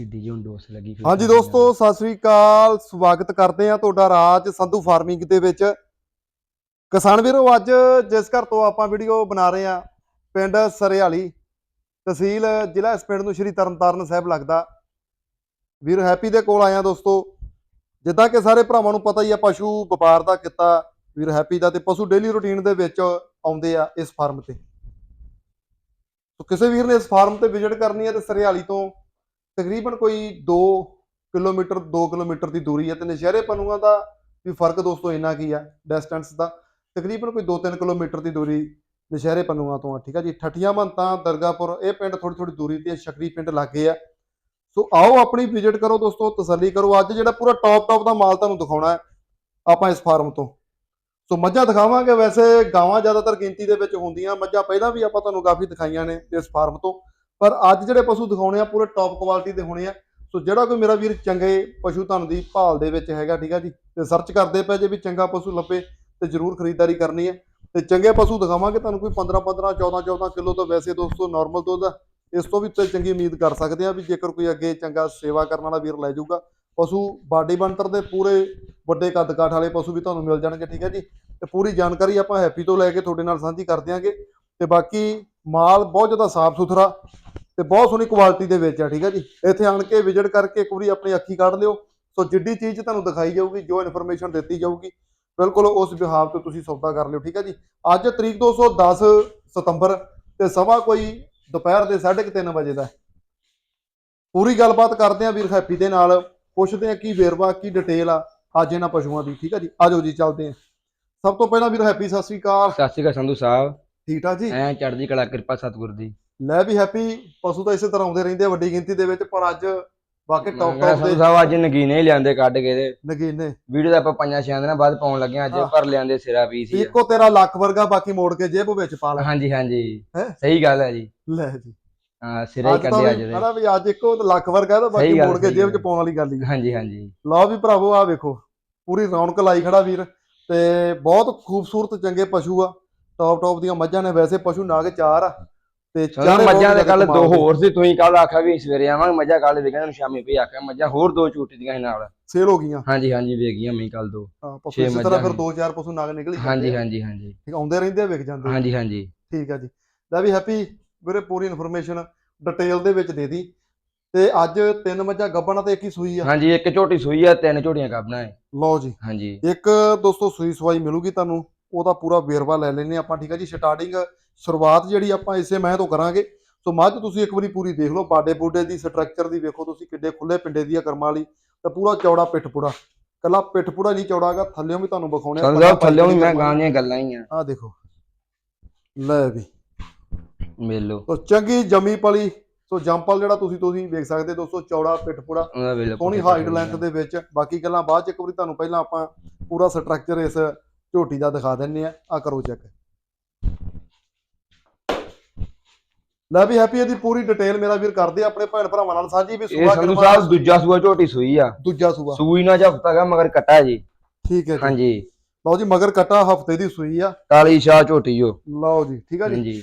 ਢੀਡੀ ਜਿਹੀ ਹੁਣ ਡੋਸ ਲੱਗੀ ਫਿਰ ਹਾਂਜੀ ਦੋਸਤੋ ਸਤਿ ਸ੍ਰੀ ਅਕਾਲ। ਸਵਾਗਤ ਕਰਦੇ ਆ ਤੁਹਾਡਾ ਰਾਜ ਸੰਧੂ ਫਾਰਮਿੰਗ ਦੇ ਵਿੱਚ। ਕਿਸਾਨ ਵੀਰੋ ਅੱਜ ਜਿਸ ਘਰ ਤੋਂ ਆਪਾਂ ਵੀਡੀਓ ਬਣਾ ਰਹੇ ਆ ਪਿੰਡ ਸਰਿਆਲੀ ਤਹਿਸੀਲ ਜ਼ਿਲ੍ਹਾ ਇਸ ਪਿੰਡ ਨੂੰ ਸ਼੍ਰੀ ਤਰਨਤਾਰਨ ਸਾਹਿਬ ਲੱਗਦਾ। ਵੀਰ ਹੈਪੀ ਦੇ ਕੋਲ ਆਇਆ ਦੋਸਤੋ। ਜਿੱਦਾਂ ਕਿ ਸਾਰੇ ਭਰਾਵਾਂ ਨੂੰ ਪਤਾ ਹੀ ਆ ਪਸ਼ੂ ਵਪਾਰ ਦਾ ਕਿੱਤਾ। ਵੀਰ ਹੈਪੀ ਦਾ ਤੇ ਪਸ਼ੂ ਡੇਲੀ ਰੁਟੀਨ ਦੇ ਵਿੱਚ ਆਉਂਦੇ ਆ ਇਸ ਫਾਰਮ ਤੇ। ਸੋ ਕਿਸੇ ਵੀਰ ਨੇ ਇਸ ਫਾਰਮ ਤੇ ਵਿਜ਼ਿਟ ਕਰਨੀ ਹੈ ਤੇ ਸਰਿਆਲੀ ਤੋਂ ਤਕਰੀਬਨ ਕੋਈ 2 ਕਿਲੋਮੀਟਰ 2 ਕਿਲੋਮੀਟਰ ਦੀ ਦੂਰੀ ਹੈ ਤੇ ਨਸ਼ਹਿਰੇ ਪਨੂਆ ਦਾ ਵੀ ਫ਼ਰਕ ਦੋਸਤੋ ਇੰਨਾ ਕੀ ਆ ਡਿਸਟੈਂਸ ਦਾ। ਤਕਰੀਬਨ ਕੋਈ 2-3 ਕਿਲੋਮੀਟਰ ਦੀ ਦੂਰੀ ਨਸ਼ਹਿਰੇ ਪਨੂਆ ਤੋਂ ਆ, ਠੀਕ ਆ ਜੀ? ਠੱਠੀਆਂ, ਮੰਤਾਂ ਦਰਗਾਪੁਰ ਇਹ ਪਿੰਡ ਥੋੜੀ ਥੋੜੀ ਦੂਰੀ ਤੇ ਸ਼ਕਰੀ ਪਿੰਡ ਲਾਗੇ ਆ। ਸੋ ਆਓ ਆਪਣੀ ਵਿਜ਼ਿਟ ਕਰੋ ਦੋਸਤੋ, ਤਸੱਲੀ ਕਰੋ। ਅੱਜ ਜਿਹੜਾ ਪੂਰਾ ਟੌਪ ਟੌਪ ਦਾ ਮਾਲ ਤੁਹਾਨੂੰ ਦਿਖਾਉਣਾ ਹੈ, ਆਪਾਂ ਇਸ ਫਾਰਮ ਤੋਂ। ਸੋ ਮੱਝਾਂ ਦਿਖਾਵਾਂਗੇ। ਵੈਸੇ ਗਾਵਾਂ ਜ਼ਿਆਦਾਤਰ ਗਿਣਤੀ ਦੇ ਵਿੱਚ ਹੁੰਦੀਆਂ, ਮੱਝਾਂ ਪਹਿਲਾਂ ਵੀ ਆਪਾਂ ਤੁਹਾਨੂੰ ਕਾਫੀ ਦਿਖਾਈਆਂ ਨੇ ਇਸ ਫਾਰਮ ਤੋਂ। ਪਰ ਅੱਜ ਜਿਹੜੇ ਪਸ਼ੂ ਦਿਖਾਉਣੇ ਆ, ਪੂਰੇ ਟੌਪ ਕੁਆਲਿਟੀ ਦੇ ਹੋਣੇ ਆ। ਸੋ ਜਿਹੜਾ ਕੋਈ ਮੇਰਾ ਵੀਰ ਚੰਗੇ ਪਸ਼ੂ ਧਨ ਦੀ ਭਾਲ ਦੇ ਵਿੱਚ ਹੈਗਾ, ਠੀਕ ਆ ਜੀ, ਤੇ ਸਰਚ ਕਰਦੇ ਪਏ ਜੇ ਵੀ ਚੰਗਾ ਪਸ਼ੂ ਲੱਭੇ ਤੇ ਜਰੂਰ ਖਰੀਦਦਾਰੀ ਕਰਨੀ ਹੈ ਤੇ ਚੰਗੇ ਪਸ਼ੂ ਦਿਖਾਵਾਂਗੇ ਤੁਹਾਨੂੰ ਕੋਈ 15 15 14 14 ਕਿਲੋ ਤੋਂ ਵੈਸੇ ਦੋਸਤੋ ਨਾਰਮਲ ਦੁੱਧ ਆ। ਇਸ ਤੋਂ ਵੀ ਤੇ ਚੰਗੀ ਉਮੀਦ ਕਰ ਸਕਦੇ ਆ ਵੀ ਜੇਕਰ ਕੋਈ ਅੱਗੇ ਚੰਗਾ ਸੇਵਾ ਕਰਨ ਵਾਲਾ ਵੀਰ ਲੈ ਜਾਊਗਾ। ਪਸ਼ੂ ਬਾਡੀ ਬੰਤਰ ਦੇ ਪੂਰੇ ਵੱਡੇ ਕੱਦ ਕਾਠ ਵਾਲੇ ਪਸ਼ੂ ਵੀ ਤੁਹਾਨੂੰ ਮਿਲ ਜਾਣਗੇ, ਠੀਕ ਹੈ ਜੀ। ਤੇ ਪੂਰੀ ਜਾਣਕਾਰੀ ਆਪਾਂ ਹੈਪੀ ਤੋਂ ਲੈ ਕੇ ਤੁਹਾਡੇ ਨਾਲ ਸਾਂਝੀ ਕਰ ਦਿਆਂਗੇ। ਤੇ ਬਾਕੀ ਮਾਲ ਬਹੁਤ ਜ਼ਿਆਦਾ ਸਾਫ਼ ਸੁਥਰਾ ਤੇ ਬਹੁਤ ਸੋਹਣੀ ਕੁਆਲਿਟੀ ਦੇ ਵਿੱਚ ਆ ਠੀਕ ਹੈ ਜੀ। ਇੱਥੇ ਆਣ ਕੇ ਵਿਜ਼ਿਟ ਕਰਕੇ ਇੱਕ ਵਾਰੀ ਆਪਣੀ ਅੱਖੀ ਕੱਢ ਲਿਓ। ਸੋ ਜਿੱਡੀ ਚੀਜ਼ ਤੁਹਾਨੂੰ ਦਿਖਾਈ ਜਾਊਗੀ ਜੋ ਇਨਫੋਰਮੇਸ਼ਨ ਦਿੱਤੀ ਜਾਊਗੀ ਬਿਲਕੁਲ ਉਸ ਵਿਹਾਰ ਤੇ ਤੁਸੀਂ ਸੌਦਾ ਕਰ ਲਿਓ ਠੀਕ ਹੈ ਜੀ। ਅੱਜ ਤਰੀਕ 210 ਸਤੰਬਰ ਤੇ ਸਵਾ ਕੋਈ ਦੁਪਹਿਰ ਦੇ 3:30 ਵਜੇ ਦਾ। ਪੂਰੀ ਗੱਲਬਾਤ ਕਰਦੇ ਆ ਵੀਰ ਹੈਪੀ ਦੇ ਨਾਲ ਪੁੱਛਦੇ ਆ ਕੀ ਵੇਰਵਾ ਕੀ ਡਿਟੇਲ ਆ ਅੱਜ ਇਹਨਾਂ ਪਸ਼ੂਆਂ ਦੀ ਠੀਕ ਹੈ ਜੀ। ਆਜੋ ਜੀ ਚੱਲਦੇ ਆ। ਸਭ ਤੋਂ ਪਹਿਲਾਂ ਵੀਰ ਹੈਪੀ ਸਤਿ ਸ੍ਰੀ ਅਕਾਲ। ਸਤਿ ਸ਼੍ਰੀ ਅਕਾਲ ਸੰਧੂ ਸਾਹਿਬ। ਠੀਕ ਠਾਕ ਜੀ? ਐ ਚੜ੍ਹਦੀ ਕਲਾ ਕਿਰਪਾ ਸਤਿਗੁਰ ਦੀ। ਲੈ ਵੀ ਹੈਪੀ ਪਸ਼ੂ ਤਾਂ ਇਸੇ ਤਰ੍ਹਾਂ ਆਉਂਦੇ ਰਹਿੰਦੇ ਆ ਵੱਡੀ ਗਿਣਤੀ ਦੇ ਵਿੱਚ ਪਰ ਅੱਜ ਵਾਕਈ ਟੌਪ ਟੌਪ ਦੇ ਸਾਹਿਬ ਅੱਜ ਨਗੀਨੇ ਹੀ ਲਿਆਂਦੇ ਕੱਢ ਕੇ ਤੇ ਨਗੀਨੇ। ਵੀਡੀਓ ਦਾ ਆਪਾਂ ਪੰਜਾਂ ਛਿਆਂ ਦਿਨਾਂ ਬਾਅਦ ਪਾਉਣ ਲੱਗੇ ਅੱਜ। ਪਰ ਲਿਆਂਦੇ ਸਿਰਾ ਹੀ ਆ। ਇੱਕੋ ਤੇਰਾ ਲੱਖ ਵਰਗਾ ਬਾਕੀ ਮੋੜ ਕੇ ਜੇਬ ਵਿੱਚ ਪਾ ਲੈ। ਹਾਂਜੀ ਹਾਂਜੀ? ਸਹੀ ਗੱਲ ਹੈ ਜੀ। ਲੈ ਜੀ। ਹਾਂ ਸਿਰਾ ਹੀ ਕੱਢਿਆ ਅੱਜ ਵੀ ਦੇ ਹਨਾ ਵੀ ਅੱਜ ਇੱਕੋ ਲੱਖ ਵਰਗਾ ਤਾਂ ਬਾਕੀ ਮੋੜ ਕੇ ਜੇਬ 'ਚ। ਪਾਉਣ ਵਾਲੀ ਗੱਲ ਹੀ। ਹਾਂਜੀ ਹਾਂਜੀ। ਲਓ ਵੀ ਭਰਾਵੋ ਆ ਵੇਖੋ। ਪੂਰੀ ਰੌਣਕ ਲਾਈ ਖੜਾ ਵੀਰ। ਤੇ ਬਹੁਤ ਖੂਬਸੂਰਤ ਚੰਗੇ ਪਸ਼ੂ ਆ। ਟੌਪ ਟੌਪ ਦੀਆਂ ਮੱਝਾਂ ਨੇ ਵੈਸੇ ਪਸ਼ੂ ਨਾਗ ਚਾਰ ਆ। ਤੇ ਚਾਰੇ ਮੱਝਾਂ ਦੇ ਕੱਲ ਦੋ ਦੇ। ਹੋਰ ਸੀ ਤੁਸੀਂ ਕੱਲ ਆਖਿਆ ਵੀ ਸਵੇਰੇ ਆਵਾਂਗੇ ਮੱਝਾਂ ਕੱਲ ਵੇਖਾਂਗੇ ਨੂੰ ਸ਼ਾਮੀ ਪਈ ਆਖਿਆ ਮੱਝਾਂ ਹੋਰ ਦੋ ਝੂਟੀ ਦੀਆਂ ਸੀ ਨਾਲ। ਸੇਲ ਹੋ ਗਈਆਂ? ਹਾਂਜੀ ਹਾਂਜੀ ਵੇਗੀਆਂ ਮੈਂ ਕੱਲ ਦੋ। ਹਾਂ ਪਸ਼ੂ ਇਸੇ ਤਰ੍ਹਾਂ ਫਿਰ। ਦੋ ਚਾਰ ਪਸ਼ੂ ਨਾਗ ਨਿਕਲ ਹਾਂਜੀ। ਹਾਂਜੀ ਹਾਂਜੀ। ਠੀਕ ਆਉਂਦੇ ਰਹਿੰਦੇ ਆ ਜਾਂਦੇ। ਹਾਂਜੀ ਹਾਂਜੀ। ਠੀਕ ਆ ਜੀ। ਲੈ ਵੀ ਹੈਪੀ ਵੀਰੇ ਪੂਰੀ ਇਨਫੋਰਮੇਸ਼ਨ ਡਿਟੇਲ ਦੇ ਵਿੱਚ ਦੇ ਦੀ। ਤੇ ਅੱਜ ਤਿੰਨ ਮੱਝਾਂ ਗੱਬਣਾ ਤੇ ਇੱਕ ਹੀ ਸੂਈ ਆ। ਹਾਂਜੀ ਇੱਕ ਝੋਟੀ ਸੂਈ ਆ ਤਿੰਨ ਝੋਟੀਆਂ ਕੱਢਣਾ ਹੈ ਲਓ ਜੀ। ਹਾਂਜੀ। ਇੱਕ ਦੋਸਤੋ ਸੂਈ ਸਵਾਈ ਮਿਲੂਗੀ ਤੁਹਾਨੂੰ। ਉਹਦਾ ਪੂਰਾ ਵੇਰਵਾ ਲੈ ਲੈਨੇ ਆਪਾਂ ਠੀਕ ਆ ਜੀ? ਸਟਾਰਟਿੰਗ ਸ਼ੁਰੂਆਤ ਜਿਹੜੀ ਆਪਾਂ ਇਸੇ ਮੈਂ ਤੋਂ ਕਰਾਂਗੇ। ਸੋ ਮੱਝ ਤੁਸੀਂ ਇੱਕ ਵਾਰੀ ਪੂਰੀ ਦੇਖ ਲਓ ਬਾਡੇ ਬੂਡੇ ਦੀ ਸਟਰਕਚਰ ਦੀ ਵੇਖੋ ਤੁਸੀਂ ਕਿੱਡੇ ਖੁੱਲੇ ਪਿੰਡੇ ਦੀ ਆ ਕਰਮਾਂ ਵਾਲੀ ਤੇ ਪੂਰਾ ਚੌੜਾ ਪਿੱਠ ਪੂੜਾ। ਕੱਲਾ ਪਿੱਠ ਪੂੜਾ ਨਹੀਂ ਚੌੜਾਗਾ ਥੱਲਿਓਂ ਵੀ ਤੁਹਾਨੂੰ ਵਿਖਾਉਣੇ ਸਾਹਿਬ ਥੱਲੇ ਵੀ ਮੈਂ ਗਾਂ ਦੀਆਂ ਗੱਲਾਂ ਹੀ ਆ। ਆ ਦੇਖੋ। ਲੈ ਵੀ। ਮੇਲੋ। ਸੋ ਚੰਗੀ ਜਮੀ ਪਲੀ ਸੋ ਜੰਪਲ ਜਿਹੜਾ ਤੁਸੀਂ ਤੁਸੀਂ ਵੇਖ ਸਕਦੇ ਦੋਸਤੋ ਚੌੜਾ ਪਿੱਠ ਪੂੜਾ ਉਹਦਾ ਵੇਲੇ ਸੋਹਣੀ ਹਾਈਟ ਲੈਂਥ ਦੇ ਵਿੱਚ। ਬਾਕੀ ਗੱਲਾਂ ਬਾਅਦ ਚ ਇੱਕ ਵਾਰੀ ਤੁਹਾਨੂੰ ਪਹਿਲਾਂ ਆਪਾਂ ਪੂਰਾ ਸਟਰਕਚਰ ਇਸ ਝੋਟੀ ਦਾ ਦਿਖਾ ਦਿੰਨੇ ਆ ਆ ਕਰੋ ਚੈੱਕ ਲੈ ਵੀ ਹੈਪੀ ਇਹਦੀ ਪੂਰੀ ਡਿਟੇਲ ਮੇਰਾ ਵੀਰ ਕਰਦੇ ਆਪਣੇ ਭੈਣ ਭਰਾਵਾਂ ਨਾਲ ਸਾਂਝੀ ਵੀ ਇਹ ਸੂਆ ਸੰਧੂ ਕਿਰਪਾ ਸਾਹਿਬ ਦੂਜਾ ਸੂਆ ਝੋਟੀ ਸੂਈ ਆ। ਦੂਜਾ ਸੂਆ। ਸੂਈ ਨਾ ਗਾ ਮਗਰ ਕਟਾ ਜੀ। ਠੀਕ ਹੈ ਜੀ। ਹਾਂਜੀ। ਲਓ ਜੀ ਮਗਰ ਕਟਾ ਹਫ਼ਤੇ ਦੀ ਸੂਈ ਆ। ਕਾਲੀ ਸ਼ਾਹ ਝੋਟੀ ਜੋ ਲਓ ਜੀ ਠੀਕ ਆ ਜੀ। ਹਾਂਜੀ।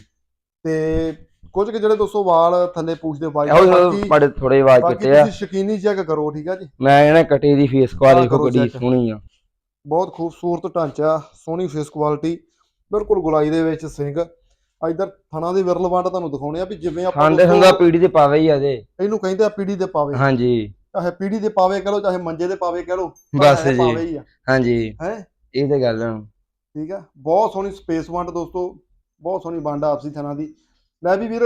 ਤੇ ਕੁਝ ਕੁ ਜਿਹੜੇ ਦੋਸਤੋ ਵਾਲ ਥੱਲੇ ਪੂਛਦੇ ਪਾਈ ਇਹੋ ਬਾਕੀ ਬੜੇ ਥੋੜੇ ਆਵਾਜ਼ ਬਾਕੀ ਕਿਤੇ ਆ। ਤੁਸੀਂ ਸ਼ਕੀਨੀ ਚੈੱਕ ਕਰੋ ਠੀਕ ਆ ਜੀ। ਮੈਂ ਇਹਨੇ ਕਟੇ ਦੀ ਫੇਸ ਕੁਆਲਿਟੀ ਕਰੋ ਕੋ ਬੜੀ check। ਸੋਹਣੀ ਆ। ਬਹੁਤ ਖੂਬਸੂਰਤ ਢਾਂਚਾ ਸੋਹਣੀ ਫੇਸ ਕੁਆਲਿਟੀ ਬਿਲਕੁਲ ਗੁਲਾਈ ਦੇ ਵਿੱਚ ਸਿੰਘ। ਇਧਰ ਥਣਾ ਦੇ ਵਿਰਲ ਵੰਡ ਤੁਹਾਨੂੰ ਦਿਖਾਉਣੇ ਆ ਵੀ ਜਿਵੇਂ ਆਪਾਂ ਦੋਸਤੋ ਹੁੰਦਾ ਪੀੜੀ ਤੇ ਪਾਵੇ ਹੀ ਆ ਦੇ ਇਹਨੂੰ ਕਹਿੰਦੇ ਆ ਪੀੜੀ ਦੇ ਪਾਵੇ। ਹਾਂਜੀ। ਚਾਹੇ ਪੀੜੀ ਦੇ ਪਾਵੇ ਕਹ ਲੋ ਚਾਹੇ ਮੰਜੇ ਦੇ ਪਾਵੇ ਕਹ ਲੋ ਬਸ ਜੀ। ਪਾਵੇ ਹੀ ਆ। ਹਾਂਜੀ। ਹੈ? ਇਹ ਤੇ ਗੱਲ ਆ। ਠੀਕ ਆ। ਬਹੁਤ ਸੋਹਣੀ ਸਪੇਸ ਵੰਡ ਦੋਸਤੋ। ਬਹੁਤ ਸੋਹਣੀ ਵੰਡ ਆਪਸੀ ਥਣਾ ਦੀ। ਲੈ ਵੀ ਵੀਰ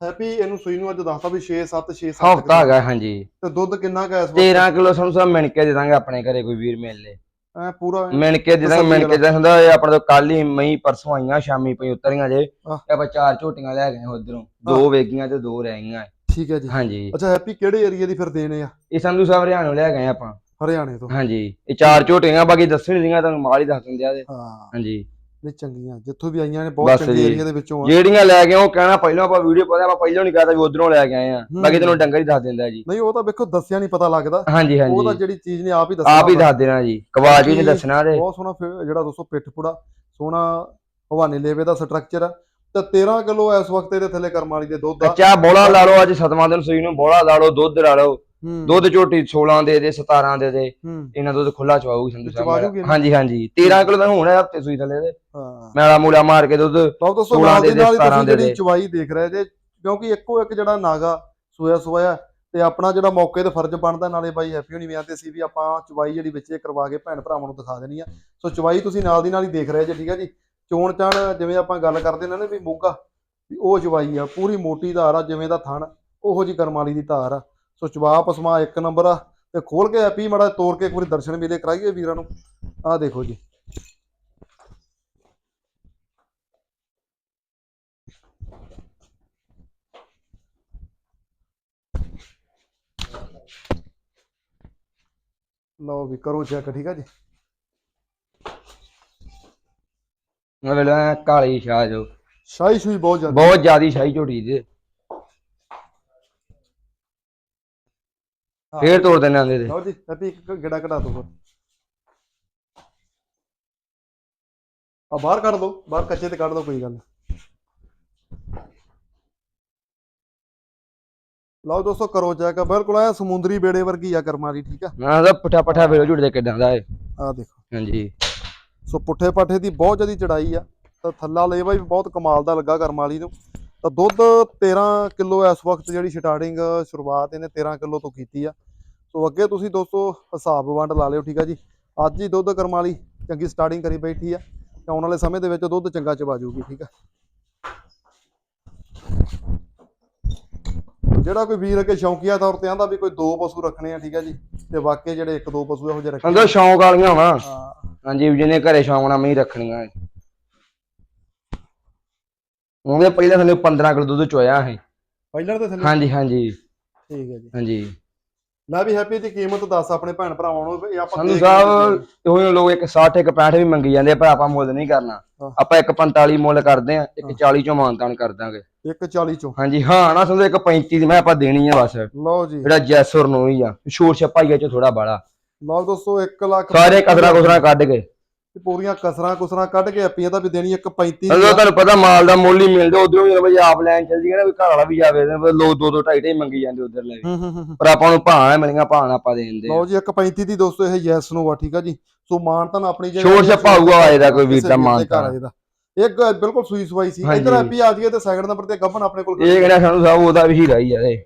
ਹੈਪੀ ਇਹਨੂੰ ਸੂਈ ਨੂੰ ਅੱਜ ਦੱਸਤਾ ਵੀ 6 7 6 7 ਹਫਤਾ ਹੈਗਾ ਹਾਂਜੀ। ਤੇ ਦੁੱਧ ਕਿੰਨਾ ਕਾ ਇਸ 13 ਕਿਲੋ ਸਾਨੂੰ ਸਭ ਮਿਣ ਕੇ ਦੇ ਦਾਂਗੇ ਆਪਣੇ ਘਰੇ ਕੋਈ ਵੀਰ ਮਿਲ। ਲੇ ਐ ਪੂਰਾ ਮਿਣ ਕੇ ਦੇ ਦਾਂਗੇ ਮਿਣ ਕੇ ਦੇ ਹੁੰਦਾ ਇਹ ਆਪਣੇ ਤੋਂ ਕੱਲ ਹੀ ਮਈ ਪਰਸੋਂ ਆਈਆਂ ਸ਼ਾਮੀ ਪਈ ਉਤਰੀਆਂ ਜੇ। ਤੇ ਆਪਾਂ ਚਾਰ ਝੋਟੀਆਂ ਲੈ ਗਏ ਉਧਰੋਂ। ਦੋ ਵੇਗੀਆਂ ਤੇ ਦੋ ਰਹਿ ਗਈਆਂ। ਠੀਕ ਹੈ ਜੀ। ਹਾਂਜੀ। ਅੱਛਾ ਹੈਪੀ ਕਿਹੜੇ ਏਰੀਆ ਦੀ ਫਿਰ ਦੇਣੇ ਆ? ਇਹ ਸੰਧੂ ਸਾਹਿਬ ਹਰਿਆਣੋਂ ਲੈ ਗਏ ਆਪਾਂ। ਹਰਿਆਣੇ ਤੋਂ। ਹਾਂਜੀ। ਇਹ ਚਾਰ ਝੋਟੀਆਂ ਬਾਕੀ ਦੱਸਣ ਦੀਆਂ ਤੁਹਾਨੂੰ ਮਾਲ ਹੀ ਦੱਸ ਦਿੰਦੇ ਆ ਦੇ ਹਾਂ। ਹਾਂਜੀ। ਨਹੀਂ ਚੰਗੀਆਂ ਜਿੱਥੋਂ ਵੀ ਆਈਆਂ ਨੇ ਬਹੁਤ ਬਸ ਚੰਗੇ ਜੀ। ਏਰੀਆ ਦੇ ਵਿੱਚੋਂ ਆ। ਜਿਹੜੀਆਂ ਲੈ ਗਏ ਉਹ ਕਹਿਣਾ ਪਹਿਲਾਂ ਆਪਾਂ ਵੀਡੀਓ ਪਾਉਂਦੇ ਆਪਾਂ ਪਹਿਲਾਂ ਨਹੀਂ ਕਹਤਾ ਵੀ ਉਧਰੋਂ ਲੈ ਕੇ ਆਏ ਆ। ਹੂੰ। ਬਾਕੀ ਤੈਨੂੰ ਡੰਗਰ ਹੀ ਦੱਸ ਦਿੰਦਾ ਜੀ। ਨਹੀਂ ਉਹ ਤਾਂ ਵੇਖੋ ਦੱਸਿਆ ਨਹੀਂ ਪਤਾ ਲੱਗਦਾ। ਹਾਂਜੀ ਉਹ ਤਾਂ ਹਾਂਜੀ ਜਿਹੜੀ ਚੀਜ਼ ਨੇ ਆਪ ਹੀ ਦੱਸਣਾ ਆਪ ਹੀ ਹੁੰਦਾ। ਦੱਸ ਦੇਣਾ ਜੀ। ਕਵਾਜ ਵੀ ਨਹੀਂ ਬਾਕੀ ਦੱਸਣਾ ਤੇ। ਬਹੁਤ ਸੋਹਣਾ ਫਿਰ ਜਿਹੜਾ ਦੋਸਤੋ ਪਿੱਠ ਪੂੜਾ ਸੋਹਣਾ ਹਵਾਨੇ ਲੇਵੇ ਦਾ ਸਟਰਕਚਰ ਆ। ਤੇ 13 ਕਿਲੋ ਇਸ ਵਕਤ ਇਹਦੇ ਥੱਲੇ ਕਰਮ ਵਾਲੀ ਦੇ ਦੁੱਧ ਆ। ਕੱਚਾ ਬੋਲਾ ਲਾ ਲਓ ਅੱਜ ਸਤਵਾਂ ਦਿਨ ਸੂਈ ਨੂੰ ਬੋਲਾ ਲਾ ਲਓ ਦੁੱਧ ਲਾ ਲਓ। ਦੁੱਧ ਝੋਟੀ 16 ਦੇ ਦੇ 17 ਦੇ ਦੇ ਇਹਨਾਂ ਦੁੱਧ ਖੁੱਲਾ ਚਵਾਊਗੀ ਸੰਧੂ ਸਾਹਿਬ? ਹਾਂਜੀ ਹਾਂਜੀ। 13 ਕਿਲੋ ਤਾਂ ਹੁਣ ਹੈ ਹਫ਼ਤੇ ਸੂਈ ਥੱਲੇ ਦੇ। ਮੈਲਾ ਮੂਲਾ ਮਾਰ ਕੇ ਦੁੱਧ ਲਓ ਦੋਸਤੋ 16 ਨਾਲ ਦੀ ਦੇ ਦੇ, ਨਾਲ ਹੀ 17 ਤੁਸੀਂ ਦੇ ਦੇ। ਚਵਾਈ ਦੇਖ ਰਹੇ ਜੇ ਕਿਉਂਕਿ ਇੱਕੋ ਇੱਕ ਜਿਹੜਾ ਨਾਗਾ ਸੋਇਆ ਸੋਇਆ ਤੇ ਆਪਣਾ ਜਿਹੜਾ ਮੌਕੇ ਤੇ ਫਰਜ਼ ਬਣਦਾ ਨਾਲੇ ਬਾਈ ਹੈਪੀ ਹੋਣੀ ਵੀ ਆਂਦੇ ਸੀ ਵੀ ਆਪਾਂ ਚਵਾਈ ਜਿਹੜੀ ਵਿੱਚੇ ਕਰਵਾ ਕੇ ਭੈਣ ਭਰਾਵਾਂ ਨੂੰ ਦਿਖਾ ਦੇਣੀ ਆ। ਸੋ ਚਵਾਈ ਤੁਸੀਂ ਨਾਲ ਦੀ ਨਾਲ ਹੀ ਦੇਖ ਰਹੇ ਜੇ ਠੀਕ ਆ ਜੀ? ਚੋਣ ਚਾਣ ਜਿਵੇਂ ਆਪਾਂ ਗੱਲ ਕਰਦੇ ਨੇ ਨਾ ਵੀ ਮੋਗਾ ਉਹ ਚਵਾਈ ਆ ਪੂਰੀ ਮੋਟੀ ਧਾਰ ਆ ਜਿਵੇਂ ਦਾ ਥਣ ਉਹੋ ਜੀ ਕਰਮ ਵਾਲੀ ਦੀ ਧਾਰ ਆ। ਸੋ ਚਵਾ ਪਸਮਾ ਇੱਕ ਨੰਬਰ ਆ ਤੇ ਖੋਲ ਕੇ ਹੈਪੀ ਮੜਾ ਤੋੜ ਕੇ ਇੱਕ ਵਾਰੀ ਦਰਸ਼ਨ ਮੇਲੇ ਕਰਾਈਏ ਵੀਰਾਂ ਨੂੰ। ਆਹ ਦੇਖੋ ਜੀ। ਲਓ ਵੀ ਕਰੋ ਚੈੱਕ ਠੀਕ ਆ ਜੀ। ਵੇਲਾ ਕਾਲੀ ਸ਼ਾਹ ਜੋ। ਸ਼ਾਹੀ ਸ਼ੂਈ ਬਹੁਤ ਜ਼ਿਆਦਾ। ਬਹੁਤ ਜ਼ਿਆਦੀ ਸ਼ਾਹੀ ਝੋਟੀ ਦੇ ਫੇਰ ਤੋੜ ਦੇਣੇ ਆਂਦੇ ਦੇ ਲਓ ਜੀ ਹੈਪੀ ਇੱਕ ਗੇੜਾ ਕਢਾ ਦੋ ਆ ਬਾਹਰ ਕੱਢ ਦੋ ਬਾਹਰ ਕੱਚੇ ਤੇ ਕੱਢ ਦੋ ਕੋਈ ਗੱਲ ਨੀ। ਲਓ ਦੋਸਤੋ ਕਰੋ ਚੈੱਕ ਬਿਲਕੁਲ ਐ ਸਮੁੰਦਰੀ ਬੇੜੇ ਵਰਗੀ ਆ ਕਰਮਾਂ ਦੀ ਠੀਕ ਆ? ਮੈਂ ਤਾਂ ਪੱਠਾ ਪੱਠਾ ਵੇਲੋ ਝੋਟੀ ਦੇ ਕਿਦਾਂ ਦਾ ਏ। ਆ ਦੇਖੋ। ਹਾਂਜੀ। ਸੋ ਪੁੱਠੇ ਪਾਠੇ ਦੀ ਬਹੁਤ ਜ਼ਿਆਦਾ ਚੜਾਈ ਆ। ਤਾਂ ਥੱਲਾ ਲੇਵਾ ਵੀ ਬਹੁਤ ਕਮਾਲ ਦਾ ਲੱਗਾ ਕਰਮ ਵਾਲੀ ਨੂੰ। ਤਾਂ ਦੁੱਧ 13 ਕਿਲੋ ਇਸ ਵਕਤ ਜਿਹੜੀ ਸਟਾਰਟਿੰਗ ਸ਼ੁਰੂਆਤ ਇਹਨੇ 13 ਕਿਲੋ ਤੋਂ ਕੀਤੀ ਆ। ਸੋ ਅੱਗੇ ਤੁਸੀਂ ਦੋਸਤੋ ਹਿਸਾਬ ਵੰਡ ਲਾ ਲਿਓ ਠੀਕ ਆ ਜੀ। ਅੱਜ ਹੀ ਦੁੱਧ ਕਰਮ ਵਾਲੀ ਚੰਗੀ ਸਟਾਰਟਿੰਗ ਕਰੀ ਬੈਠੀ ਆ ਤੇ ਆਉਣ ਵਾਲੇ ਸਮੇਂ ਦੇ ਵਿੱਚ ਦੁੱਧ ਚੰਗਾ ਚਵਾ ਜਾਊਗੀ ਠੀਕ ਆ। ਜਿਹੜਾ ਕੋਈ ਵੀਰ ਅੱਗੇ ਸ਼ੌਂਕੀਆ ਤੌਰ ਤੇ ਆਂਦਾ ਵੀ ਕੋਈ ਦੋ ਪਸ਼ੂ ਰੱਖਣੇ ਆ ਠੀਕ ਆ ਜੀ ਤੇ ਵਾਕਈ ਜਿਹੜੇ ਇੱਕ ਦੋ ਪਸ਼ੂ ਇਹੋ ਜਿਹੇ ਰੱਖਣੇ ਸੰਦੋ ਸ਼ੌਂਕ ਵਾਲੀਆਂ ਵਾ। ਹਾਂ। ਹਾਂਜੀ ਵੀ ਜਿਹਨੇ ਘਰੇ ਸ਼ੌਂਕ ਨਾਲ ਮੈਂ ਰੱਖਣੀਆਂ। ਏ। ਉਹਦੇ ਪਹਿਲਾਂ ਥੱਲੇ 15 ਕਿਲੋ ਦੁੱਧ ਚੋਇਆ ਹੈ ਪਹਿਲਾਂ ਤੇ ਥੱਲੇ? ਹਾਂਜੀ ਹਾਂਜੀ। ਠੀਕ ਹੈ ਜੀ। ਹਾਂਜੀ। ਲੈ ਵੀ ਹੈਪੀ ਦੀ ਕੀਮਤ ਦੱਸ ਆਪਣੇ ਭੈਣ ਭਰਾਵਾਂ ਨੂੰ ਇਹ ਆਪਾਂ ਸਾਨੂੰ ਸਾਹਿਬ ਉਹ ਲੋਕ ਇੱਕ 60 ਇੱਕ 65 ਵੀ ਮੰਗੀ ਜਾਂਦੇ ਪਰ ਆਪਾਂ ਮੁੱਲ ਨਹੀਂ ਕਰਨਾ। ਆਪਾਂ ਇੱਕ 45 ਮੁੱਲ ਕਰਦੇ ਆ ਇੱਕ 40 ਚੋਂ ਮਾਨਤਾਨ ਕਰ ਦਾਂਗੇ। ਇੱਕ 40 ਚੋਂ। ਹਾਂਜੀ ਹਾਂ ਨਾ ਸਮਝੋ ਇੱਕ 35 ਦੀ ਮੈਂ ਆਪਾਂ ਦੇਣੀ ਆ ਬਸ। ਲਓ ਜੀ। ਜਿਹੜਾ ਜੈਸੁਰ ਨੂੰ ਹੀ ਆ। ਸ਼ੋਰ ਛਪਾਈਆ ਚ ਥੋੜਾ ਬਾਲਾ ਲਓ ਦੋਸਤੋ 1 ਲੱਖ ਸਾਰੇ ਕਸਰਾ ਕੁਸਰਾ ਕੱਢ ਕੇ। ਤੇ ਪੂਰੀਆਂ ਕਸਰਾਂ ਕੁਸਰਾਂ ਕੱਢ ਕੇ ਹੈਪੀ ਇਹਦਾ ਵੀ ਦੇਣੀ ਇੱਕ 35 ਜਦੋਂ ਤੁਹਾਨੂੰ ਪਤਾ ਮਾਲ ਦਾ ਮੁੱਲ ਹੀ ਮਿਲਦਾ ਉਧਰੋਂ ਵੀ ਬਈ ਆਪ ਲੈਣ ਚੱਲ ਜੀਗਾ ਨਾ ਵੀ ਘਰ ਵਾਲਾ ਵੀ ਜਾਵੇ ਤੇ ਲੋਕ ਦੋ ਦੋ ਢਾਈ ਢਾਈ ਮੰਗੀ ਜਾਂਦੇ ਉਧਰ ਲੈ ਹੂੰ ਹੂੰ ਹੂੰ। ਪਰ ਆਪਾਂ ਨੂੰ ਭਾਣਾ ਮਿਲੀਆਂ ਭਾਣਾ ਆਪਾਂ ਦੇ ਦਿੰਦੇ। ਲਓ ਜੀ ਇੱਕ 35 ਦੀ ਦੋਸਤੋ ਇਹ ਯੈਸ ਨੂੰ ਆ ਠੀਕ ਆ ਜੀ। ਸੋ ਮਾਨਤਨ ਆਪਣੀ ਛੋਟ ਛੱਪਾ ਹੋਊਗਾ ਆਏ ਦਾ ਕੋਈ ਵੀਰ ਦਾ ਆਏ ਦਾ। ਇੱਕ ਬਿਲਕੁਲ ਸੂਈ ਸਵਾਈ ਸੀ। ਇਧਰ ਹੈਪੀ ਆ ਜੀਏ ਤੇ ਸੈਕਿੰਡ ਨੰਬਰ ਤੇ ਗੱਬਨ ਆਪਣੇ ਕੋਲ ਇਹ ਕਹਿੰਦਾ ਸਾਨੂੰ ਸਾਹਿਬ ਉਹਦਾ ਵੀ ਹੀਰਾ ਹੀ ਆ ਇਹ।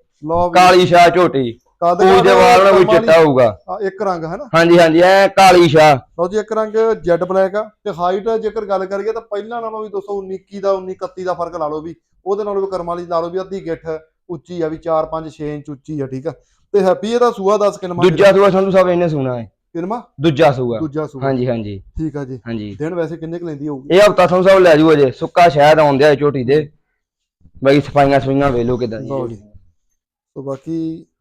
ਕਾਲੀ ਸ਼ਾਹ ਝੋਟੀ। ਕੱਦ ਕੋਈ ਦੇ ਵਾਲ ਨਾਲ ਕੋਈ ਚਿੱਟਾ ਹੋਊਗਾ। ਇੱਕ ਰੰਗ ਹੈ ਨਾ? ਹਾਂਜੀ ਹਾਂਜੀ ਐ ਕਾਲੀ ਸ਼ਾਹ ਲਓ ਜੀ ਇੱਕ ਰੰਗ ਜੈਡ ਬਲੈਕ ਆ ਤੇ ਹਾਈਟ ਜੇਕਰ ਗੱਲ ਕਰੀਏ ਤਾਂ ਪਹਿਲਾਂ ਨਾਲੋਂ ਵੀ 219 21 ਦਾ 19 31 ਦਾ ਫ਼ਰਕ ਲਾ ਲਓ ਵੀ। ਉਹਦੇ ਨਾਲੋਂ ਵੀ ਕਰਮਾਂ ਵਾਲੀ ਲਾ ਲਓ ਵੀ ਅੱਧੀ ਗਿੱਠ ਉੱਚੀ ਆ ਵੀ 4 5 6 ਇੰਚ ਉੱਚੀ ਆ ਠੀਕ ਆ। ਤੇ ਹੈਪੀ ਇਹਦਾ ਸੂਆ 10 ਕਿਨਮਾ ਦੂਜਾ ਸੂਆ ਸੰਧੂ ਸਾਹਿਬ ਇਹਨੇ ਸੁਣਾ ਹੈ। ਕਿਨਮਾ ਦੂਜਾ ਸੂਆ। ਦੂਜਾ ਸੂਆ। ਹਾਂਜੀ ਹਾਂਜੀ। ਠੀਕ ਆ ਜੀ। ਹਾਂਜੀ। ਦਿਨ ਵੈਸੇ ਕਿੰਨੇ ਕੁ ਲੈਂਦੀ ਹੋਊਗੀ? ਇਹ ਹਫਤਾ ਸੰਧੂ ਸਾਹਿਬ ਲੈ ਜੂ ਅਜੇ। ਸੁੱਕਾ ਸ਼ਾਇਦ ਆਉਂਦੇ ਆ ਝੋਟੀ ਦੇ। ਬਾਈ ਸਫਾਈਆਂ ਸਫਾਈਆਂ ਵੇਲੋ ਕਿਦਾਂ ਲਓ ਜੀ। ਸੋ ਬਾਕੀ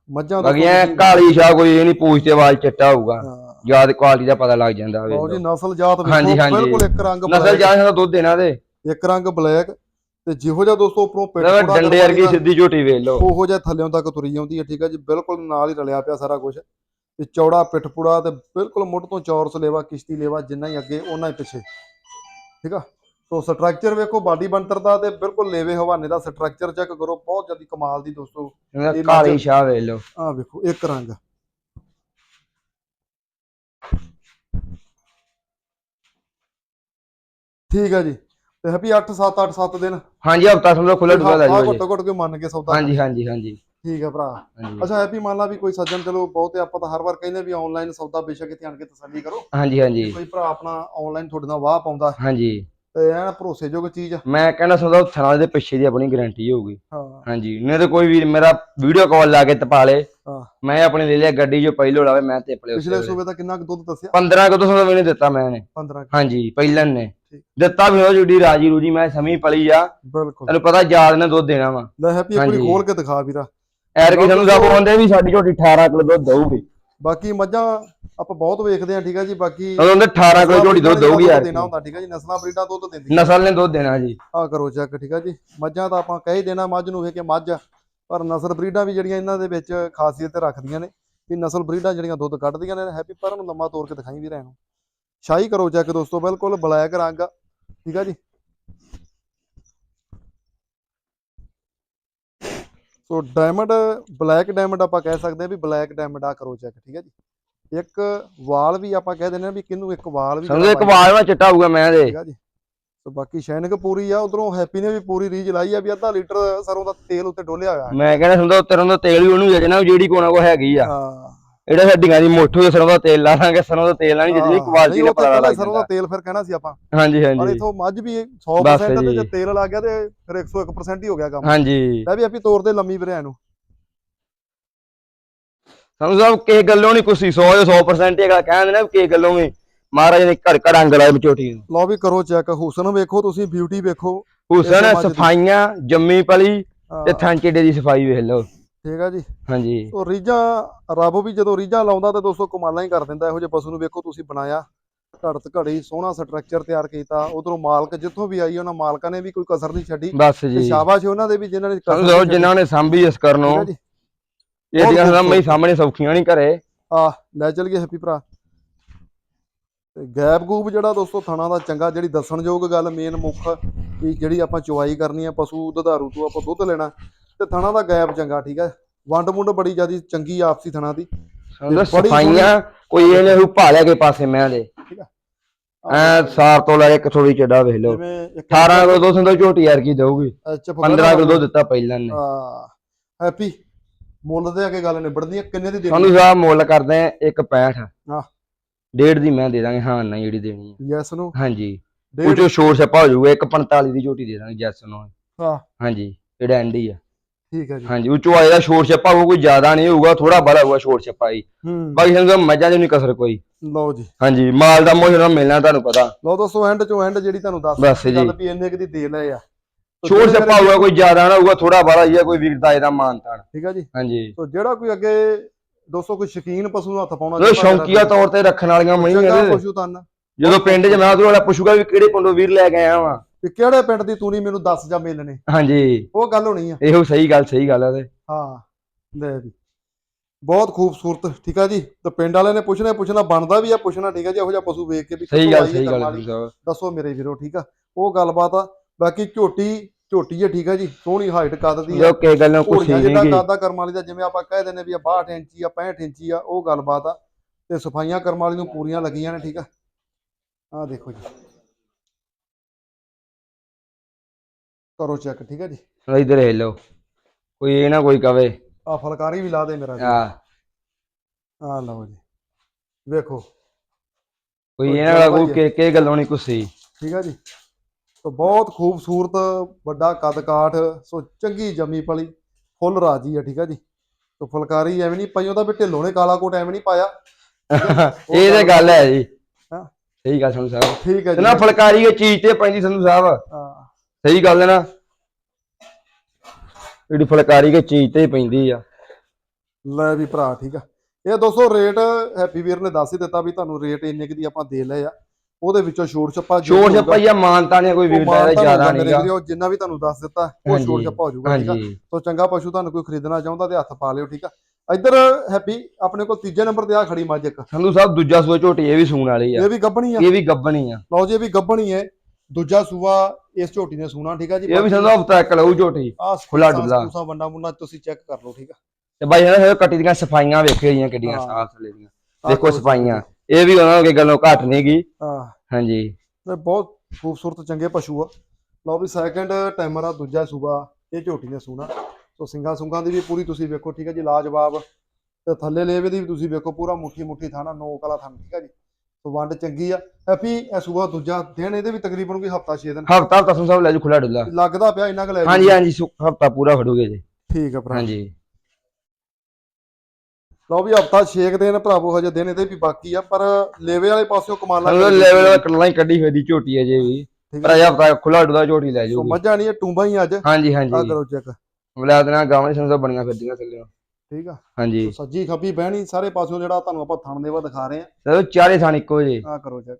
ਮੱਝਾਂ ਐ ਤੁਸੀਂ- ਕਾਲੀ ਸ਼ਾਹ ਕੋਈ ਇਹ ਨਹੀਂ ਪੁੱਛਦੇ ਵਾਲ ਚਿੱਟਾ ਹੋਊਗਾ। ਯਾਦ ਕੁਆਲਿਟੀ ਦਾ ਪਤਾ ਲੱਗ ਜਾਂਦਾ ਲਓ ਵੇ ਜੀ ਨਸਲ ਜਾਤ ਵੇਖੋ। ਬਿਲਕੁਲ ਇੱਕ ਰੰਗ ਨਸਲ ਜਾਣ ਦਾ ਦੁੱਧ ਦੇਣਾ ਤੇ ਇੱਕ ਰੰਗ ਬਲੈਕ ਤੇ ਜਿਹੋ ਜਿਹਾ ਦੋਸਤੋ ਉੱਪਰੋਂ ਪਿੱਠ ਮਤਲਬ ਪੂੜਾ ਡੰਡੇ ਵਰਗੀ ਦਾ- ਸਿੱਧੀ ਝੋਟੀ ਵੇਖ ਲਓ। ਉਹੋ ਜਿਹਾ ਥੱਲਿਓਂ ਤੱਕ ਤੁਰੀ ਜਾਂਦੀ ਹੈ ਠੀਕ ਹੈ ਜੀ ਬਿਲਕੁਲ ਨਾਲ ਹੀ ਰਲਿਆ ਪਿਆ ਸਾਰਾ ਕੁਝ ਤੇ ਚੌੜਾ ਪਿੱਠਪੂੜਾ ਤੇ ਬਿਲਕੁਲ ਮੁੱਢ ਤੋਂ ਚੌਰਸ ਲੇਵਾ ਕਿਸ਼ਤੀ ਲੇਵਾ ਜਿੰਨਾ ਹੀ ਅੱਗੇ ਉਹਨਾਂ ਹੀ ਪਿੱਛੇ। ਠੀਕ ਆ? ਸੋ ਸਟਰਕਚਰ ਵੇਖੋ ਬਾਡੀ ਬੰਤਰ ਦਾ ਤੇ ਬਿਲਕੁਲ ਲੇਵੇ ਹਵਾਨੇ ਦਾ ਸਟਰਕਚਰ ਚੈੱਕ ਕਰੋ ਬਹੁਤ ਜ਼ਿਆਦਾ ਕਮਾਲ ਦੀ ਦੋਸਤੋ। ਕਾਲੀ ਸ਼ਾਹ ਵੇਖ ਲਓ। ਆਹ ਵੇਖੋ ਇੱਕ ਰੰਗ। ਠੀਕ ਹੈ ਜੀ। ਤੇ ਹੈਪੀ 8 7 8 7 ਦਿਨ। ਹਾਂਜੀ ਹਫਤਾ ਸਮਝੋ ਖੁੱਲਾ ਡੁੱਲਾ ਲੈ ਆਹ ਜਾਓ ਘੱਟੋ ਘੱਟ ਕੇ ਮੰਨ ਕੇ ਸੌਦਾ? ਹਾਂਜੀ ਹਾਂਜੀ ਹਾਂਜੀ। ਠੀਕ ਹੈ ਭਰਾ। ਅੱਛਾ ਹੈਪੀ ਮੰਨ ਲਾ ਵੀ ਕੋਈ ਸੱਜਣ ਚਲੋ ਬਹੁਤੇ ਆਪਾਂ ਤਾਂ ਹਰ ਵਾਰ ਕਹਿੰਦੇ ਵੀ ਆਨਲਾਈਨ ਸੌਦਾ ਬੇਸ਼ੱਕ ਇੱਥੇ ਆਣ ਕੇ ਤਸੱਲੀ ਕਰੋ। ਹਾਂਜੀ ਹਾਂਜੀ। ਕੋਈ ਭਰਾ ਆਪਣਾ ਆਨਲਾਈਨ ਤੁਹਾਡੇ ਨਾਲ ਵਾਹ ਪਾਉਂਦਾ। ਹਾਂਜੀ। ਐਨ ਭਰੋਸੇਯੋਗ ਚੀਜ਼ ਆ। ਮੈਂ ਕਹਿੰਦਾ ਸਮਝੋ ਥਣਾ ਦੇ ਪਿੱਛੇ ਦੀ ਆਪਣੀ ਗਾਰੰਟੀ ਹੋਊਗੀ। ਹਾਂ। ਹਾਂਜੀ। ਨਹੀਂ ਤਾਂ ਕੋਈ ਵੀਰ ਮੇਰਾ ਵੀਡੀਓ ਕਾਲ ਲਾ ਕੇ ਤਪਾ ਲੇ। ਹਾਂ। ਮੈਂ ਆਪਣੇ ਲੈ ਲਿਆ ਗੱਡੀ ਜੋ ਪਹਿਲੋਂ ਲਾਵੇ ਮੈਂ ਤੇ ਪਲੇ ਪਿਛਲੇ ਸੂਬੇ ਦਾ ਕਿੰਨਾ ਦੁੱਧ ਦੱਸਿਆ? 15 ਕਦੋਂ ਸਦਾ ਵੀ ਨਹੀਂ ਦਿੱਤਾ ਮੈਂ ਨੇ। 15 ਹਾਂਜੀ ਪਹਿਲਨ ਨੇ। ਦਿੱਤਾ ਵੀ ਉਹ ਜੁੜੀ ਰਾਜੀ ਰੂਜੀ ਮੈਂ ਸਮੀ ਪਲੀ ਆ। ਬਿਲਕੁਲ। ਤੈਨੂੰ ਪਤਾ ਯਾਦ ਨੇ ਦੁੱਧ ਦੇਣਾ ਵਾ। ਲੈ ਹੈਪੀ ਹਾਂਜੀ। ਖੋਲ ਕੇ ਦਿਖਾ ਵੀਰਾ। ਐਰ ਕਿ ਸਾਨੂੰ ਸਭ ਆਉਂਦੇ ਵੀ ਸਾਡੀ ਝੋਟੀ 18 ਕਿਲੋ ਦੁੱਧ ਦਊਗੀ। ਬਾਕੀ ਮੱਝਾਂ ਆਪਾਂ ਬਹੁਤ ਵੇਖਦੇ ਆ ਠੀਕ ਆ ਜੀ ਬਾਕੀ ਉਦੋਂ ਦੇ 18 ਕਿਲੋ ਝੋਟੀ ਦੁੱਧ ਦਊਗੀ ਯਾਰ। ਦੇਣਾ ਹੁੰਦਾ ਠੀਕ ਆ ਜੀ ਨਸਲਾਂ ਬਰੀਡਾਂ ਦੁੱਧ ਦਿੰਦੀ ਨਸਲ ਨੇ ਦੁੱਧ ਦੇਣਾ ਜੀ। ਆ ਕਰੋ ਚੈੱਕ ਠੀਕ ਆ ਜੀ ਮੱਝਾਂ ਤਾਂ ਆਪਾਂ ਕਹਿ ਦੇਣਾ ਮੱਝ ਨੂੰ ਵੇਖ ਕੇ ਮੱਝ। ਪਰ ਨਸਲ ਬਰੀਡਾਂ ਵੀ ਜਿਹੜੀਆਂ ਇਹਨਾਂ ਦੇ ਵਿੱਚ ਖਾਸੀਅਤ ਰੱਖਦੀਆਂ ਨੇ ਕਿ ਨਸਲ ਬਰੀਡਾਂ ਜਿਹੜੀਆਂ ਦੁੱਧ ਕੱਢਦੀਆਂ ਨੇ ਹੈਪੀ ਪਰ ਨੂੰ ਲੰਮਾ ਤੋੜ ਕੇ ਦਿਖਾਈ ਵੀ ਰਹਿਣ ਸ਼ਾਹੀ ਕਰੋ ਚੈੱਕ ਦੋਸਤੋ ਬਿਲਕੁਲ ਬਲੈਕ ਰੰਗ ਠੀਕ ਆ ਜੀ ਸੋ ਡਾਇਮੰਡ ਬਲੈਕ ਡਾਇਮੰਡ ਆਪਾਂ ਕਹਿ ਸਕਦੇ ਆ ਵੀ ਬਲੈਕ ਡਾਇਮੰਡ ਆ ਕਰੋ ਚੈੱਕ ਠੀਕ ਹੈ ਜੀ। ਇੱਕ ਵਾਲ ਵੀ ਆਪਾਂ ਕਹਿ ਦਿੰਦੇ ਆ ਵੀ ਕਿਹਨੂੰ ਇੱਕ ਵਾਲ ਵੀ ਸਮਝੋ ਇੱਕ ਵਾਲ ਨਾਲ ਚਿੱਟਾ ਹੋਊਗਾ ਮੈਂ ਦੇ ਠੀਕ ਆ ਜੀ। ਸੋ ਬਾਕੀ ਸ਼ੈਨਿਕ ਪੂਰੀ ਆ ਉਧਰੋਂ ਹੈਪੀ ਨੇ ਵੀ ਪੂਰੀ ਰੀਜ ਲਾਈ ਆ ਵੀ ਅੱਧਾ ਲੀਟਰ ਸਰੋਂ ਦਾ ਤੇਲ ਉੱਤੇ ਡੋਲਿਆ ਹੋਇਆ ਮੈਂ ਕਹਿੰਦਾ ਸਮਝੋ ਤੇਰਾਂ ਦਾ ਤੇਲ ਵੀ ਉਹਨੂੰ ਜਿਹੜੀ ਕੋਨਾ ਕੋ ਹੈਗੀ ਆ। ਹਾਂ। ਇਹੜਾ ਹੱਡੀਆਂ ਦੀ ਮੁੱਠ ਹੋਏ ਸਰੋਂ ਦਾ ਤੇਲ ਲਾ ਲਾਂਗੇ ਸਰੋਂ ਦਾ ਤੇਲ ਨਾਲ ਨਹੀਂ ਜਿਹੜੀ ਕੁਆਲਿਟੀ ਦਾ ਪਤਾ ਲੱਗ ਸਰੋਂ ਦਾ ਤੇਲ ਫਿਰ ਕਹਿਣਾ ਸੀ ਆਪਾਂ। ਹਾਂਜੀ ਪਰ ਹਾਂਜੀ ਇਥੋਂ ਮੱਝ ਵੀ ਬਸ 100% ਤੇ ਜੀ। ਜੇ ਤੇਲ ਲੱਗ ਗਿਆ ਤੇ ਫਿਰ 101% ਹੀ ਹੋ ਗਿਆ ਕੰਮ। ਹਾਂਜੀ। ਲੈ ਵੀ ਆਪੀ ਤੋਰ ਦੇ ਲੰਮੀ ਵੀਰਿਆਂ ਨੂੰ। ਸਾਨੂੰ ਸਭ ਕਿਸੇ ਗੱਲੋਂ ਨਹੀਂ ਕੁਸੀ 100 ਜਾਂ 100% ਹੈਗਾ ਕਹਿੰਦੇ ਨੇ ਕਿਸੇ ਗੱਲੋਂ ਵੀ ਮਹਾਰਾਜ ਨੇ ਘਰ ਘਰ ਅੰਗ ਲਾਏ ਮਚੋਟੀ ਨੂੰ। ਲਓ ਵੀ ਕਰੋ ਚੈੱਕ ਹੁਸਨ ਵੇਖੋ ਤੁਸੀਂ ਬਿਊਟੀ ਵੇਖੋ। ਹੁਸਨ ਦੀ। ਸਫਾਈਆਂ ਜੰਮੀ ਪਲੀ ਹਾਂ, ਤੇ ਥਾਂਚੇਡੇ ਦੀ ਸਫ਼ਾਈ ਵੇਖ ਲਓ। ਠੀਕ ਆ ਜੀ? ਹਾਂਜੀ। ਉਹ ਰੀਝਾਂ ਰੱਬ ਵੀ ਜਦੋਂ ਰੀਝਾਂ ਲਾਉਂਦਾ ਤੇ ਦੋਸਤੋ ਕਮਾਲਾਂ ਹੀ ਕਰ ਦਿੰਦਾ ਇਹੋ ਜਿਹੇ ਪਸ਼ੂ ਨੂੰ ਵੇਖੋ ਤੁਸੀਂ ਬਣਾਇਆ। ਘੜਤ ਘੜੀ ਸੋਹਣਾ ਸਟਰਕਚਰ ਤਿਆਰ ਕੀਤਾ ਉਧਰੋਂ ਮਾਲਕ ਜਿੱਥੋਂ ਵੀ ਆਈ ਉਹਨਾਂ ਮਾਲਕਾਂ ਨੇ ਵੀ ਕੋਈ ਕਸਰ ਨਹੀਂ ਛੱਡੀ। ਬਸ ਜੀ। ਸ਼ਾਬਾਸ਼ ਉਹਨਾਂ ਦੇ ਵੀ ਜਿਨ੍ਹਾਂ ਨੇ ਛੱਡੀ। ਜਿਨ੍ਹਾਂ ਨੇ ਸਾਂਭੀ ਇਸ ਕਰਨੋਂ ਇਹ ਦੀਆਂ ਸਾਹਮਣੇ ਸਾਹਮਣੇ ਸੌਖੀਆਂ ਨਹੀਂ ਘਰੇ। ਆ ਲੈ ਚੱਲ ਗਏ ਹੈਪੀ ਭਰਾ। ਤੇ ਗੈਪ ਗੂਪ ਜਿਹੜਾ ਦੋਸਤੋ ਥਣਾ ਦਾ ਚੰਗਾ ਜਿਹੜੀ ਦੱਸਣਯੋਗ ਗੱਲ ਮੇਨ ਮੁੱਖ ਵੀ ਜਿਹੜੀ ਆਪਾਂ ਚੁਆਈ ਕਰਨੀ ਆ ਪਸ਼ੂ ਦੁਧਾਰੂ ਤੋਂ ਆਪਾਂ ਦੁੱਧ ਲੈਣਾ। ਤੇ ਥਣਾ ਦਾ ਗੈਪ ਚੰਗਾ ਠੀਕ ਹੈ? ਵੰਡ ਮੁੰਡ ਬੜੀ ਜਿਆਦੀ ਚੰਗੀ ਆਪਸੀ ਥਣਾ ਦੀ। ਸਫਾਈਆਂ ਕੋਈ ਇਹ ਨਹੀਂ ਹੁ ਭਾਲਿਆ ਕੇ ਪਾਸੇ ਮੈਂ ਦੇ। ਐ ਸਾਰ ਤੋਂ ਲੈ ਕੇ ਥੋੜੀ ਚੱਡਾ ਵੇਖ ਲਓ। ਜਿਵੇਂ ਇੱਕ 18 ਕਿਲੋ ਦੁੱਧ ਹੁੰਦਾ ਝੋਟੀ ਯਾਰ ਕੀ ਦਊਗੀ। HF 15 ਕਿਲੋ ਦੁੱਧ ਦਿੱਤਾ ਪਹਿਲਾਂ ਨੇ। ਆ ਹੈਪੀ ਮੁੱਲ ਦੇ ਅੱਗੇ ਗੱਲ ਨਿਬੜਦੀ ਆ ਕਿੰਨੇ ਦੀ ਦੇਣੀ ਸਾਨੂੰ ਸਾਹਿਬ ਮੁੱਲ ਕਰਦੇ ਆ 165 ਹਾਂ। ਡੇਢ ਦੀ ਮੈਂ ਦੇ ਦਾਂਗੇ ਹਾਂ ਨਾ ਜਿਹੜੀ ਦੇਣੀ ਹੈ ਯੈਸ ਨੂੰ ਹਾਂਜੀ। ਉਹ ਚੋਂ ਛੋੜ ਛਪਾ ਹੋ ਜਾਊਗਾ 145 ਦੀ ਝੋਟੀ ਦੇ ਦਾਂਗੇ ਜੈਸ ਨੂੰ ਹਾਂ। ਹਾਂਜੀ ਜਿਹੜਾ ਐਂਡ ਹੀ ਆ। ਠੀਕ ਹੈ ਜੀ। ਹਾਂਜੀ ਉਹ ਚੋਂ ਆਏਗਾ ਛੋੜ ਛਪਾ ਕੋਈ ਜ਼ਿਆਦਾ ਨਹੀਂ ਹੋਊਗਾ ਥੋੜਾ ਬੜਾ ਹੋਊਗਾ ਛੋੜ ਛਪਾ ਹੀ ਹੂੰ। ਬਾਕੀ ਸਾਨੂੰ ਮੱਝਾਂ 'ਚ ਨਹੀਂ ਕਸਰ ਕੋਈ। ਲਓ ਜੀ। ਹਾਂਜੀ ਮਾਲ ਦਾ ਮੋਹ ਨਾਲ ਮਿਲਣਾ ਤੁਹਾਨੂੰ ਪਤਾ। ਲਓ ਦੋਸਤੋ ਐਂਡ ਚੋਂ ਐਂਡ ਜਿਹੜੀ ਤੁਹਾਨੂੰ ਦੱਸ ਬਸ ਗੱਲ ਜੀ। ਵੀ ਇੰਨੇ ਕੁ ਦੀ ਦੇ ਲਏ ਆ। ਤੋ ਜਿਹੜੇ ਛਪਾ ਹੋਊਗਾ ਕੋਈ ਜ਼ਿਆਦਾ ਨਾ ਹੋਊਗਾ ਥੋੜਾ ਬੜਾ ਹੀ ਆ ਕੋਈ ਵੀਰ ਦਾ ਇਹਦਾ ਮਾਨਤਾਨ ਠੀਕ ਆ ਜੀ। ਹਾਂਜੀ। ਤੋ ਜਿਹੜਾ ਕੋਈ ਅੱਗੇ ਦੋਸਤੋ ਕੋਈ ਸ਼ਕੀਨ ਪਸ਼ੂ ਨੂੰ ਹੱਥ ਪਾਉਣਾ ਉਹ ਸ਼ੌਂਕੀਆ ਤੌਰ ਤੇ ਰੱਖਣ ਵਾਲੀਆਂ ਮਣੀਆਂ ਨੇ ਪਸ਼ੂ ਤਨ ਜਦੋਂ ਪਿੰਡ 'ਚ ਮੈਂ ਉਹਦੇ ਵਾਲਾ ਪੁੱਛੂਗਾ ਵੀ ਕਿਹੜੇ ਪਿੰਡੋਂ ਵੀਰ ਲੈ ਕੇ ਆਇਆ ਵਾਂ। ਵੀ ਕਿਹੜੇ ਪਿੰਡ ਦੀ ਤੂੰ ਨਹੀਂ ਮੈਨੂੰ ਦੱਸ ਜਾ ਮਿਲਣੇ ਹਾਂਜੀ। ਉਹ ਗੱਲ ਹੋਣੀ ਆ। ਇਹੋ ਸਹੀ ਗੱਲ ਸਹੀ ਗੱਲ ਆ ਤੇ। ਹਾਂ ਲੈ ਵੀ। ਬਹੁਤ ਖੂਬਸੂਰਤ ਠੀਕ ਆ ਜੀ? ਤੇ ਪਿੰਡ ਵਾਲਿਆਂ ਨੇ ਪੁੱਛਣਾ ਪੁੱਛਣਾ ਬਣਦਾ ਵੀ ਆ ਪੁੱਛਣਾ ਠੀਕ ਆ ਜੀ ਇਹੋ ਜਿਹਾ ਪਸ਼ੂ ਵੇਖ ਕੇ ਵੀ ਸਹੀ ਗੱਲ ਸਹੀ ਗੱਲ ਦੱਸੋ ਮੇਰੇ ਵੀਰੋ ਠੀਕ ਆ? ਉਹ ਗੱਲਬਾਤ ਆ ਬਾਕੀ ਝੋਟੀ ਝੋਟੀ ਹੈ ਠੀਕ ਆ ਜੀ? ਸੋਹਣੀ ਹਾਈਟ ਕੱਦ ਦੀ ਆ। ਜੋ ਕਿ ਗੱਲਾਂ ਕੁਛ ਨਹੀਂ ਗਈ। ਕਰਦਾ ਕਰਮ ਵਾਲੀ ਦਾ ਜਿਵੇਂ ਆਪਾਂ ਕਹਿ ਦਿੰਦੇ ਵੀ ਆ 62 ਇੰਚੀ ਆ 65 ਇੰਚੀ ਆ ਉਹ ਗੱਲਬਾਤ ਆ। ਤੇ ਸਫਾਈਆਂ ਕਰਮ ਵਾਲੀ ਨੂੰ ਪੂਰੀਆਂ ਲੱਗੀਆਂ ਨੇ ਠੀਕ ਆ? ਆਹ ਦੇਖੋ ਜੀ। ਕਰੋ ਚੈੱਕ ਠੀਕ ਆ ਜੀ? ਇਧਰ ਹਿੱਲ ਲਓ। ਕੋਈ ਇਹ ਨਾ ਕੋਈ ਕਵੇ। ਆ ਫਲਕਾਰੀ ਵੀ ਲਾ ਦੇ ਮੇਰਾ ਆ ਆ ਲਓ ਜੀ। ਵੇਖੋ। ਕੋਈ ਕੋਈ ਇਹ ਨਾ ਭਾਈ ਕਿ ਕਿ ਗੱਲੋਂ ਨਹੀਂ ਕੁਸੀ ਠੀਕ ਆ ਜੀ। ਤਾਂ ਬਹੁਤ ਖੂਬਸੂਰਤ ਵੱਡਾ ਕੱਦ ਕਾਠ ਸੋ ਚੰਗੀ ਜੰਮੀ ਪਲੀ ਫੁੱਲ ਰਾਜੀ ਆ ਠੀਕ ਆ ਜੀ। ਤਾਂ ਫੁਲਕਾਰੀ ਐਵੇਂ ਨਹੀਂ ਪਾਈ ਉਹਦਾ ਵੀ ਢਿੱਲੋਂ ਨੇ ਕਾਲਾ ਕੋਟ ਐਵੇਂ ਨਹੀਂ ਪਾਇਆ। ਇਹ ਤੇ ਗੱਲ ਹੈ ਜੀ। ਹਾਂ। ਸਹੀ ਗੱਲ ਸੰਧੂ ਸਾਹਿਬ। ਠੀਕ ਹੈ ਜੀ। ਨਾ ਫਲਕਾਰੀ ਇਹ ਚੀਜ਼ ਤੇ ਪੈਂਦੀ ਸੰਧੂ ਸਾਹਿਬ। ਹਾਂ। ਸਹੀ ਗੱਲ ਹੈ ਨਾ। ਜਿਹੜੀ ਫਲਕਾਰੀ ਕੇ ਚੀਜ਼ ਤੇ ਹੀ ਪੈਂਦੀ ਆ। ਲੈ ਵੀ ਭਰਾ ਠੀਕ ਆ। ਇਹ ਦੋਸਤੋ ਰੇਟ ਹੈਪੀ ਵੀਰ ਨੇ ਦੱਸ ਹੀ ਦਿੱਤਾ ਵੀ ਤੁਹਾਨੂੰ ਰੇਟ ਇੰਨੇ ਕੁ ਦੀ ਆਪਾਂ ਦੇ ਲਏ ਆ। ਉਹਦੇ ਵਿੱਚੋਂ ਛੋੜ ਛੱਪਾ ਜੋ ਛੋੜ ਛੱਪਾ ਮਾਨਤਾ ਨੇ ਕੋਈ ਵੀਰ ਦਾ ਜ਼ਿਆਦਾ ਨਹੀਂਗਾ ਜਿੰਨਾ ਵੀ ਤੁਹਾਨੂੰ ਦੱਸ ਦਿੱਤਾ ਉਹ ਛੋੜ ਛੱਪਾ ਹੋ ਜਾਊਗਾ ਠੀਕ ਆ। ਸੋ ਚੰਗਾ ਪਸ਼ੂ ਤੁਹਾਨੂੰ ਕੋਈ ਖਰੀਦਣਾ ਚਾਹੁੰਦਾ ਤੇ ਹੱਥ ਪਾ ਲਿਓ ਠੀਕ ਆ। ਇੱਧਰ ਹੈਪੀ ਆਪਣੇ ਕੋਲ ਤੀਜੇ ਨੰਬਰ ਤੇ ਆ ਖੜੀ ਮੱਝ ਇੱਕ। ਸੰਧੂ ਸਾਹਿਬ ਦੂਜਾ ਸੂਆ ਝੋਟੀ ਇਹ ਵੀ ਸੂਣ ਵਾਲੀ ਆ। ਇਹ ਵੀ ਗੱਭਣੀ ਆ। ਇਹ ਵੀ ਗੱਬਣੀ ਆ। ਲਓ ਜੀ ਇਹ ਵੀ ਗੱਭਣੀ ਹੈ ਦੂਜਾ ਸੂਆ ਇਸ ਝੋਟੀ ਨੇ ਸੂਣਾ ਠੀਕ ਆ ਜੀ? ਇਹ ਵੀ ਸੰਧੂ ਹਫਤਾ ਇੱਕ ਲਊ ਝੋਟੀ ਆ ਖੁੱਲਾ ਡੁੱਲਾ। ਸੂਸਾ ਵੰਡਾ ਮੁੰਡਾ ਤੁਸੀਂ ਚੈੱਕ ਕਰ ਲਓ ਠੀਕ ਆ? ਤੇ ਬਾਈ ਇਹਨਾਂ ਦੇ ਕੱਟੀ ਦੀਆਂ ਸਫਾਈਆਂ ਵੇਖੇ ਦੀਆਂ ਕਿੱਡੀਆਂ। ਸਾਫ਼ ਥਲੇ ਦੀਆਂ। ਦੇਖੋ ਸਫਾਈਆਂ ਇਹ ਵੀ ਉਹਨਾਂ ਦੇ ਗੱਲੋਂ ਘੱਟ ਨਹੀਂ ਗਈ ਹਾਂ। ਹਾਂਜੀ। ਤੇ ਬਹੁਤ ਖੂਬਸੂਰਤ ਚੰਗੇ ਪਸ਼ੂ ਆ। ਲਓ ਵੀ ਸੈਕੰਡ ਟਾਈਮਰ ਆ ਦੂਜਾ ਸੂਬਾ ਇਹ ਝੋਟੀ ਨੇ ਸੂਣਾ। ਸੋ ਸਿੰਗਾ ਸੁੰਗਾ ਦੀ ਵੀ ਪੂਰੀ ਤੁਸੀਂ ਵੇਖੋ ਠੀਕ ਹੈ ਜੀ ਲਾਜਵਾਬ। ਤੇ ਥੱਲੇ ਲੇਵੇ ਦੀ ਵੀ ਤੁਸੀਂ ਵੇਖੋ ਪੂਰਾ ਮੁੱਠੀ ਮੁੱਠੀ ਥਾਣਾ ਨੋਕ ਵਾਲਾ ਥਾਣਾ ਠੀਕ ਹੈ ਜੀ। ਵੰਡ ਚੰਗੀ ਆ। ਹੈਪੀ ਇਹ ਸੂਬਾ ਦੂਜਾ ਦਿਨ ਇਹਦੇ ਵੀ ਤਕਰੀਬਨ ਕੋਈ ਹਫਤਾ 6 ਦਿਨ। ਹਫਤਾ ਸੰਧੂ ਸਾਹਿਬ ਲੈ ਜੂ ਖੁੱਲਾ ਡੁੱਲਾ ਲੱਗਦਾ ਪਿਆ ਇੰਨਾ ਕੁ ਲੈ। ਹਾਂਜੀ ਹਾਂਜੀ ਹਫਤਾ ਪੂਰਾ ਫੜੂਗੇ ਜੀ। ਠੀਕ ਆ ਭਰਾ। ਹਾਂਜੀ। ਲਓ ਵੀ ਹਫਤਾ 6 ਦਿਨ ਭਰਾਵੋ ਹਜੇ ਦਿਨ ਇਹਦੇ ਵੀ ਬਾਕੀ ਆ ਪਰ ਲੇਵੇ ਵਾਲੇ ਪਾਸਿਓਂ ਕਮਾਲਾਂ ਸੰਧੂ ਕਰੀ ਲੈਵਲ ਦਾ ਕੱਲਾ ਹੀ ਕੱਢੀ ਹੋਈ ਦੀ ਝੋਟੀ ਹੈ ਜੇ ਵੀ। ਠੀਕ ਪਰ ਇਹ ਹਫਤਾ ਖੁੱਲਾ ਡੁੱਲਾ ਝੋਟੀ ਲੈ ਸੋ ਜੂਗੀ। ਮੱਝਾਂ ਨਹੀਂ ਇਹ ਟੂੰਬਾਂ ਹੀ ਅੱਜ। ਆ ਹਾਂਜੀ। ਹਾਂਜੀ ਕਰੋ ਚੈੱਕ। ਬਲਾਦ ਨਾਲ ਗਾਵਾਂ ਸਾਹਿਬ ਬਣੀਆਂ ਫਿਰਦੀਆਂ ਥੱਲੇ। ਠੀਕ ਆ? ਹਾਂਜੀ। ਸੋ ਸੱਜੀ ਖੱਬੀ ਬਹਿਣੀ ਸਾਰੇ ਪਾਸਿਓਂ ਜਿਹੜਾ ਤੁਹਾਨੂੰ ਆਪਾਂ ਥਣ ਦੇਵਾ ਦਿਖਾ ਰਹੇ ਆ। ਚਲੋ ਚਾਰੇ ਥਾਣ ਇੱਕੋ ਜੇ ਆ ਕਰੋ ਚੈੱਕ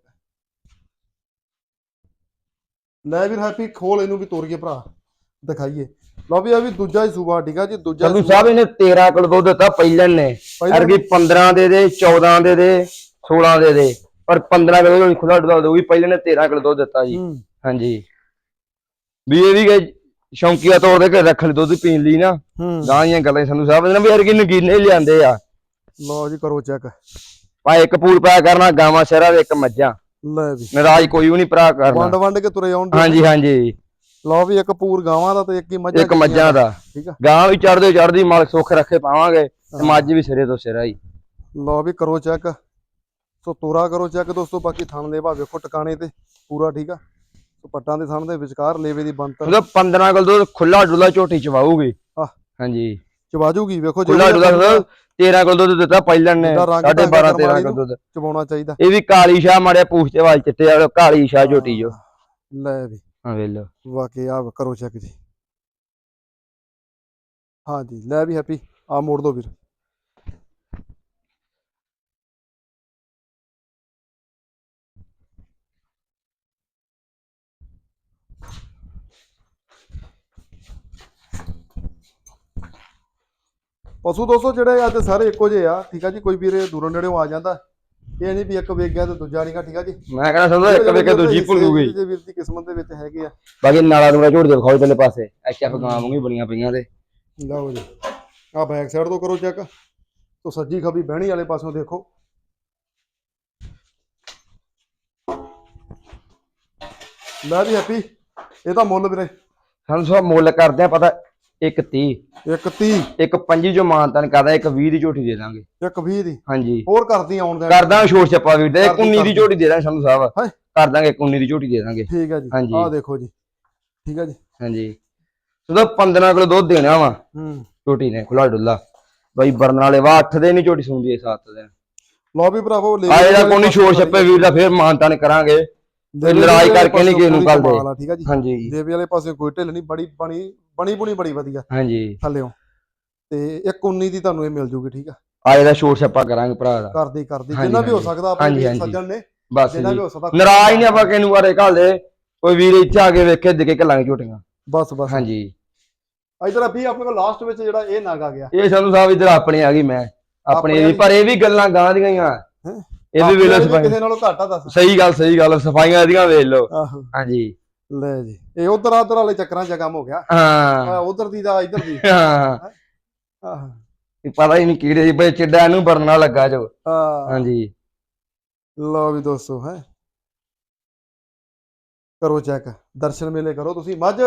ਲੈ ਵੀਰ ਹੈਪੀ ਖੋਲ ਇਹਨੂੰ ਵੀ ਤੋੜ ਕੇ ਭਰਾ। ਦਿਖਾਈਏ। ਲਓ ਵੀ ਇਹ ਵੀ ਦੂਜਾ ਹੀ ਸੂਬਾ ਠੀਕ ਆ ਜੀ? ਦੂਜਾ ਸੰਧੂ। ਸਾਹਿਬ ਇਹਨੇ 13 ਕਿਲੋ ਦੁੱਧ ਦਿੱਤਾ ਪਹਿਲਨ ਨੇ। ਪਹਿਲਾਂ ਅਰਗੀ 15 ਦੇ ਦੇ 14 ਦੇ ਦੇ 16 ਦੇ ਦੇ। ਪਰ 15 ਕਿਲੋ ਦੁੱਧ ਖੁੱਲਾ ਡੁੱਲਾ ਦਊਗੀ ਪਹਿਲੇ ਨੇ 13 ਕਿਲੋ ਦੁੱਧ ਦਿੱਤਾ ਜੀ। ਹਾਂਜੀ। ਵੀ ਇਹ ਵੀ ਕਿ ਸ਼ੌਂਕੀਆ ਤੌਰ ਤੇ ਘਰੇ ਰੱਖਣ ਲਈ ਦੁੱਧ ਪੀਣ ਲਈ ਨਾ। ਹੂੰ। ਗਾਂ ਦੀਆਂ ਗੱਲਾਂ ਸਾਨੂੰ ਸਾਹਿਬ ਨੇ ਵੀ ਹਰ ਕਿ ਨਗੀਨੇ ਲਿਆਂਦੇ ਆ। ਲਓ ਜੀ ਕਰੋ ਚੈੱਕ। ਪਾ ਇੱਕ ਪੂਰ ਪਿਆ ਕਰਨਾ ਗਾਵਾਂ ਸ਼ਹਿਰਾਂ ਦੇ ਇੱਕ ਮੱਝਾਂ। ਲੈ ਵੀ। ਨਾਰਾਜ਼ ਕੋਈ ਵੀ ਨਹੀਂ ਭਰਾ ਵੰਡ ਕਰਨਾ। ਵੰਡ ਕੇ ਤੁਰੇ ਆਉਣ ਹਾਂਜੀ ਹਾਂਜੀ। ਲਓ ਵੀ ਇੱਕ ਪੂਰ ਗਾਵਾਂ ਦਾ ਤੇ ਇੱਕ ਹੀ ਮੱਝਾਂ ਇੱਕ ਮੱਝਾਂ ਦਾ। ਠੀਕ ਆ। ਗਾਂ ਵੀ ਚੜਦੇ ਚੜਦੀ ਮਾਲਕ ਸੁੱਖ ਰੱਖੇ ਪਾਵਾਂਗੇ ਤੇ ਮੱਝ ਵੀ ਸਿਰੇ ਤੋਂ ਸਿਰਾ ਹੀ। ਲਓ ਵੀ ਕਰੋ ਚੈੱਕ। ਸੋ ਤੋਰਾ ਕਰੋ ਚੈੱਕ ਦੋਸਤੋ ਬਾਕੀ ਥਣ ਦੇ ਭਾਵੇਂ ਵੇਖੋ ਟਿਕਾਣੇ ਤੇ। ਪੂਰਾ ਠੀਕ ਆ। ਪੱਟਾਂ ਦੇ ਦੇ ਵਿਚਕਾਰ ਲੇਵੇ ਦੀ ਬੰਤਰ ਉਹਦਾ 15 ਕਿਲੋ ਦੁੱਧ ਖੁੱਲਾ ਡੁੱਲਾ ਝੋਟੀ ਚਵਾਊਗੀ ਆਹ। ਹਾਂਜੀ। ਚਵਾਜੂਗੀ ਵੇਖੋ ਖੁੱਲਾ ਡੁੱਲਾ ਦੁੱਧ 13 ਕਿਲੋ ਦੁੱਧ ਦਿੱਤਾ ਪਹਿਲਾਂ ਨੇ ਇਹਦਾ ਰੰਗ 12.5 ਢੰਗ 13 ਕਰਮਾਲੀ ਕਿਲੋ। ਦੁੱਧ। ਚਵਾਉਣਾ ਚਾਹੀਦਾ। ਇਹ ਵੀ ਕਾਲੀ ਸ਼ਾਹ ਮਾਰਿਆ ਪੂਛ ਤੇ ਵਾਲ ਚਿੱਟੇ ਵਾਲੇ ਕਾਲੀ ਸ਼ਾਹ ਝੋਟੀ ਜੋ ਲੈ ਵੀ। ਹਾਂ ਵੇਲੋ ਵਾਕਈ ਆ ਕਰੋ ਚੈੱਕ ਜੀ। ਹਾਂਜੀ ਲੈ ਵੀ ਹੈਪੀ ਆ ਮੋੜ ਦੋ ਵੀਰ। ਪਸ਼ੂ ਦੋਸਤੋ ਜਿਹੜੇ ਅੱਜ ਸਾਰੇ ਇੱਕੋ ਜਿਹੇ ਆ ਠੀਕ ਆ ਜੀ? ਕੋਈ ਵੀਰ ਦੂਰੋਂ ਨੇੜੇੋਂ ਆ ਜਾਂਦਾ। ਇਹ ਨਹੀਂ ਵੀ ਇੱਕ ਵੇਖ ਗਿਆ ਤੇ ਦੂਜਾ ਨਹੀਂਗਾ ਠੀਕ ਆ ਜੀ? ਮੈਂ ਕਹਿੰਦਾ ਸਮਝੋ ਇੱਕ ਵੇਖ ਕੇ ਦੂਜੀ ਭੁੱਲ ਗਈ। ਜੇ ਵੀਰ ਦੀ ਕਿਸਮਤ ਦੇ ਵਿੱਚ ਹੈਗੇ ਆ। ਬਾਕੀ ਨਾਲਾ ਨੂਲਾ ਝੋਟ ਦੇ ਵਿਖਾਓ ਪਹਿਲੇ ਪਾਸੇ। ਐਚਐਫ ਗਾਂ ਵਾਂਗੀ ਬੜੀਆਂ ਪਈਆਂ ਤੇ। ਲਓ ਜੀ। ਆ ਬੈਕ ਸਾਈਡ ਤੋਂ ਕਰੋ ਚੈੱਕ ਤੋ ਸੱਜੀ ਖੱਬੀ ਬਹਿਣੀ ਵਾਲੇ ਪਾਸੋਂ ਦੇਖੋ। ਲੈ ਵੀ ਹੈਪੀ ਇਹ ਤਾਂ ਮੁੱਲ ਵੀਰੇ। ਸਾਨੂੰ ਸਭ ਮੁੱਲ ਕਰਦੇ ਆ ਪਤਾ ਇੱਕ 30 ਇੱਕ 30 ਇੱਕ 25 ਜੋ ਮਾਨਤਨ ਕਰਦਾ ਇੱਕ 20 ਦੀ ਝੋਟੀ ਦੇ ਦਾਂਗੇ। ਇੱਕ 20 ਦੀ। ਹਾਂਜੀ। ਹੋਰ ਕਰਦੀ ਆਉਣ ਦਾ ਕਰਦਾ ਛੋਟ ਛੱਪਾ ਵੀਰ ਦੇ ਕਰਦੀ, 19 ਦੀ ਕਰਦੀ। ਝੋਟੀ ਦੇ ਦਾਂਗੇ ਸਾਨੂੰ ਸਾਹਿਬ। ਹੈਂ? ਕਰ ਦਾਂਗੇ 19 ਦੀ ਝੋਟੀ ਦੇ ਦਾਂਗੇ। ਠੀਕ ਹੈ ਜੀ। ਹਾਂਜੀ। ਆਹ ਦੇਖੋ ਜੀ। ਠੀਕ ਹੈ ਜੀ। ਹਾਂਜੀ। 15 ਕਿਲੋ ਦੁੱਧ ਦੇਣਾ ਵਾ। ਹੂੰ। ਝੋਟੀ ਨੇ ਖੁੱਲਾ ਡੁੱਲਾ। ਬਾਈ ਬਰਨ ਵਾਲੇ ਵਾ 8 ਦੇ ਨਹੀਂ ਝੋਟੀ ਸੁੰਦੀ ਐ 7 ਦੇ ਲਓ ਵੀ ਭਰਾਵੋ ਲੈ ਆਏ ਦਾ ਕੋਈ ਛੋਟ ਛੱਪੇ ਵੀਰ ਦਾ ਫੇਰ ਮਾਨਤਨ ਕਰਾਂਗੇ। ਲੜਾਈ ਕਰਕੇ ਨੀ ਕਿਸੇ ਨੂੰ ਆ, ਜੀ। ਹਾਂਜੀ। ਦੇਵੀ ਵਾਲੇ ਪਾਸੇ ਕੋਈ ਢਿੱਲ ਨਹੀਂ ਬੜੀ ਬਣੀ ਬਣੀ ਬੁਣੀ ਬੜੀ ਵਧੀਆ। ਹਾਂਜੀ। ਥੱਲਿਓ। ਤੇ ਇੱਕ 19 ਦੀ ਤੁਹਾਨੂੰ ਇਹ ਮਿਲ ਜੂਗੀ ਠੀਕ ਆ? ਆਏ ਦਾ ਛੋਟ ਛੱਪਾ ਕਰਾਂਗੇ ਭਰਾ ਦਾ। ਕਰਦੀ ਕਰਦੀ। ਜਿੰਨਾ ਵੀ ਹੋ। ਸਕਦਾ ਆਪਣੇ। ਸੱਜਣ ਨੇ ਬਸ ਜਿੰਨਾ ਵੀ ਹੋ ਸਕਦਾ ਨਾਰਾਜ਼ ਨਹੀਂ ਆਪਾਂ ਕਿਨੂੰ ਬਾਰੇ ਘਾਲਦੇ ਕੋਈ ਵੀਰ ਇੱਥੇ ਆ ਕੇ ਵੇਖੇ ਦਿਕੇ ਘਲਾਂਗੇ ਝੋਟੀਆਂ। ਬਸ ਬਸ। ਹਾਂਜੀ। ਇਧਰ ਅਭੀ ਆਪਣੇ ਕੋਲ ਲਾਸਟ ਵਿੱਚ ਜਿਹੜਾ ਇਹ ਨਾਗ ਆ ਗਿਆ। ਇਹ ਸਾਨੂੰ ਸਾਹਿਬ ਇਧਰ ਆਪਣੇ ਆ ਗਈ ਮੈਂ। ਆਪਣੇ ਦੀ ਪਰ ਇਹ ਵੀ ਗੱਲਾਂ ਗਾਂ ਦੀਆਂ ਹੀ ਆ? ਇਹ ਵੀ ਵੇਲੇ ਆਪਣੇ ਸਫ਼ਾਈ। ਕਿਸੇ ਨਾਲੋਂ ਘੱਟ ਆ ਦੱਸ। ਸਹੀ ਗੱਲ ਸਹੀ ਗੱਲ ਸਫਾਈਆਂ ਇਹਦੀਆਂ ਵੇਖ ਲਓ। ਆਹੋ। ਹਾਂਜੀ। ਲੈ ਜੀ। ਇਹ ਉਧਰ ਆਧਰ ਵਾਲੇ ਚੱਕਰਾਂ 'ਚ ਕੰਮ ਹੋ ਗਿਆ। ਹਾਂ। ਉਧਰ ਦੀ ਦਾ ਇਧਰ ਦੀ। ਹਾਂ। ਆਹ। ਇਹ ਪਤਾ ਹੀ ਨਹੀਂ ਕਿਹੜੇ ਜੀ ਬਈ ਚਿੱਡਾ ਇਹਨੂੰ ਬਰਨਾ ਲੱਗਾ ਜੋ। ਆਹ, ਹਾਂਜੀ। ਲਓ ਵੀ ਦੋਸਤੋ ਹੈ। ਕਰੋ ਚੈੱਕ। ਦਰਸ਼ਨ ਮੇਲੇ ਕਰੋ ਤੁਸੀਂ। ਮੱਝ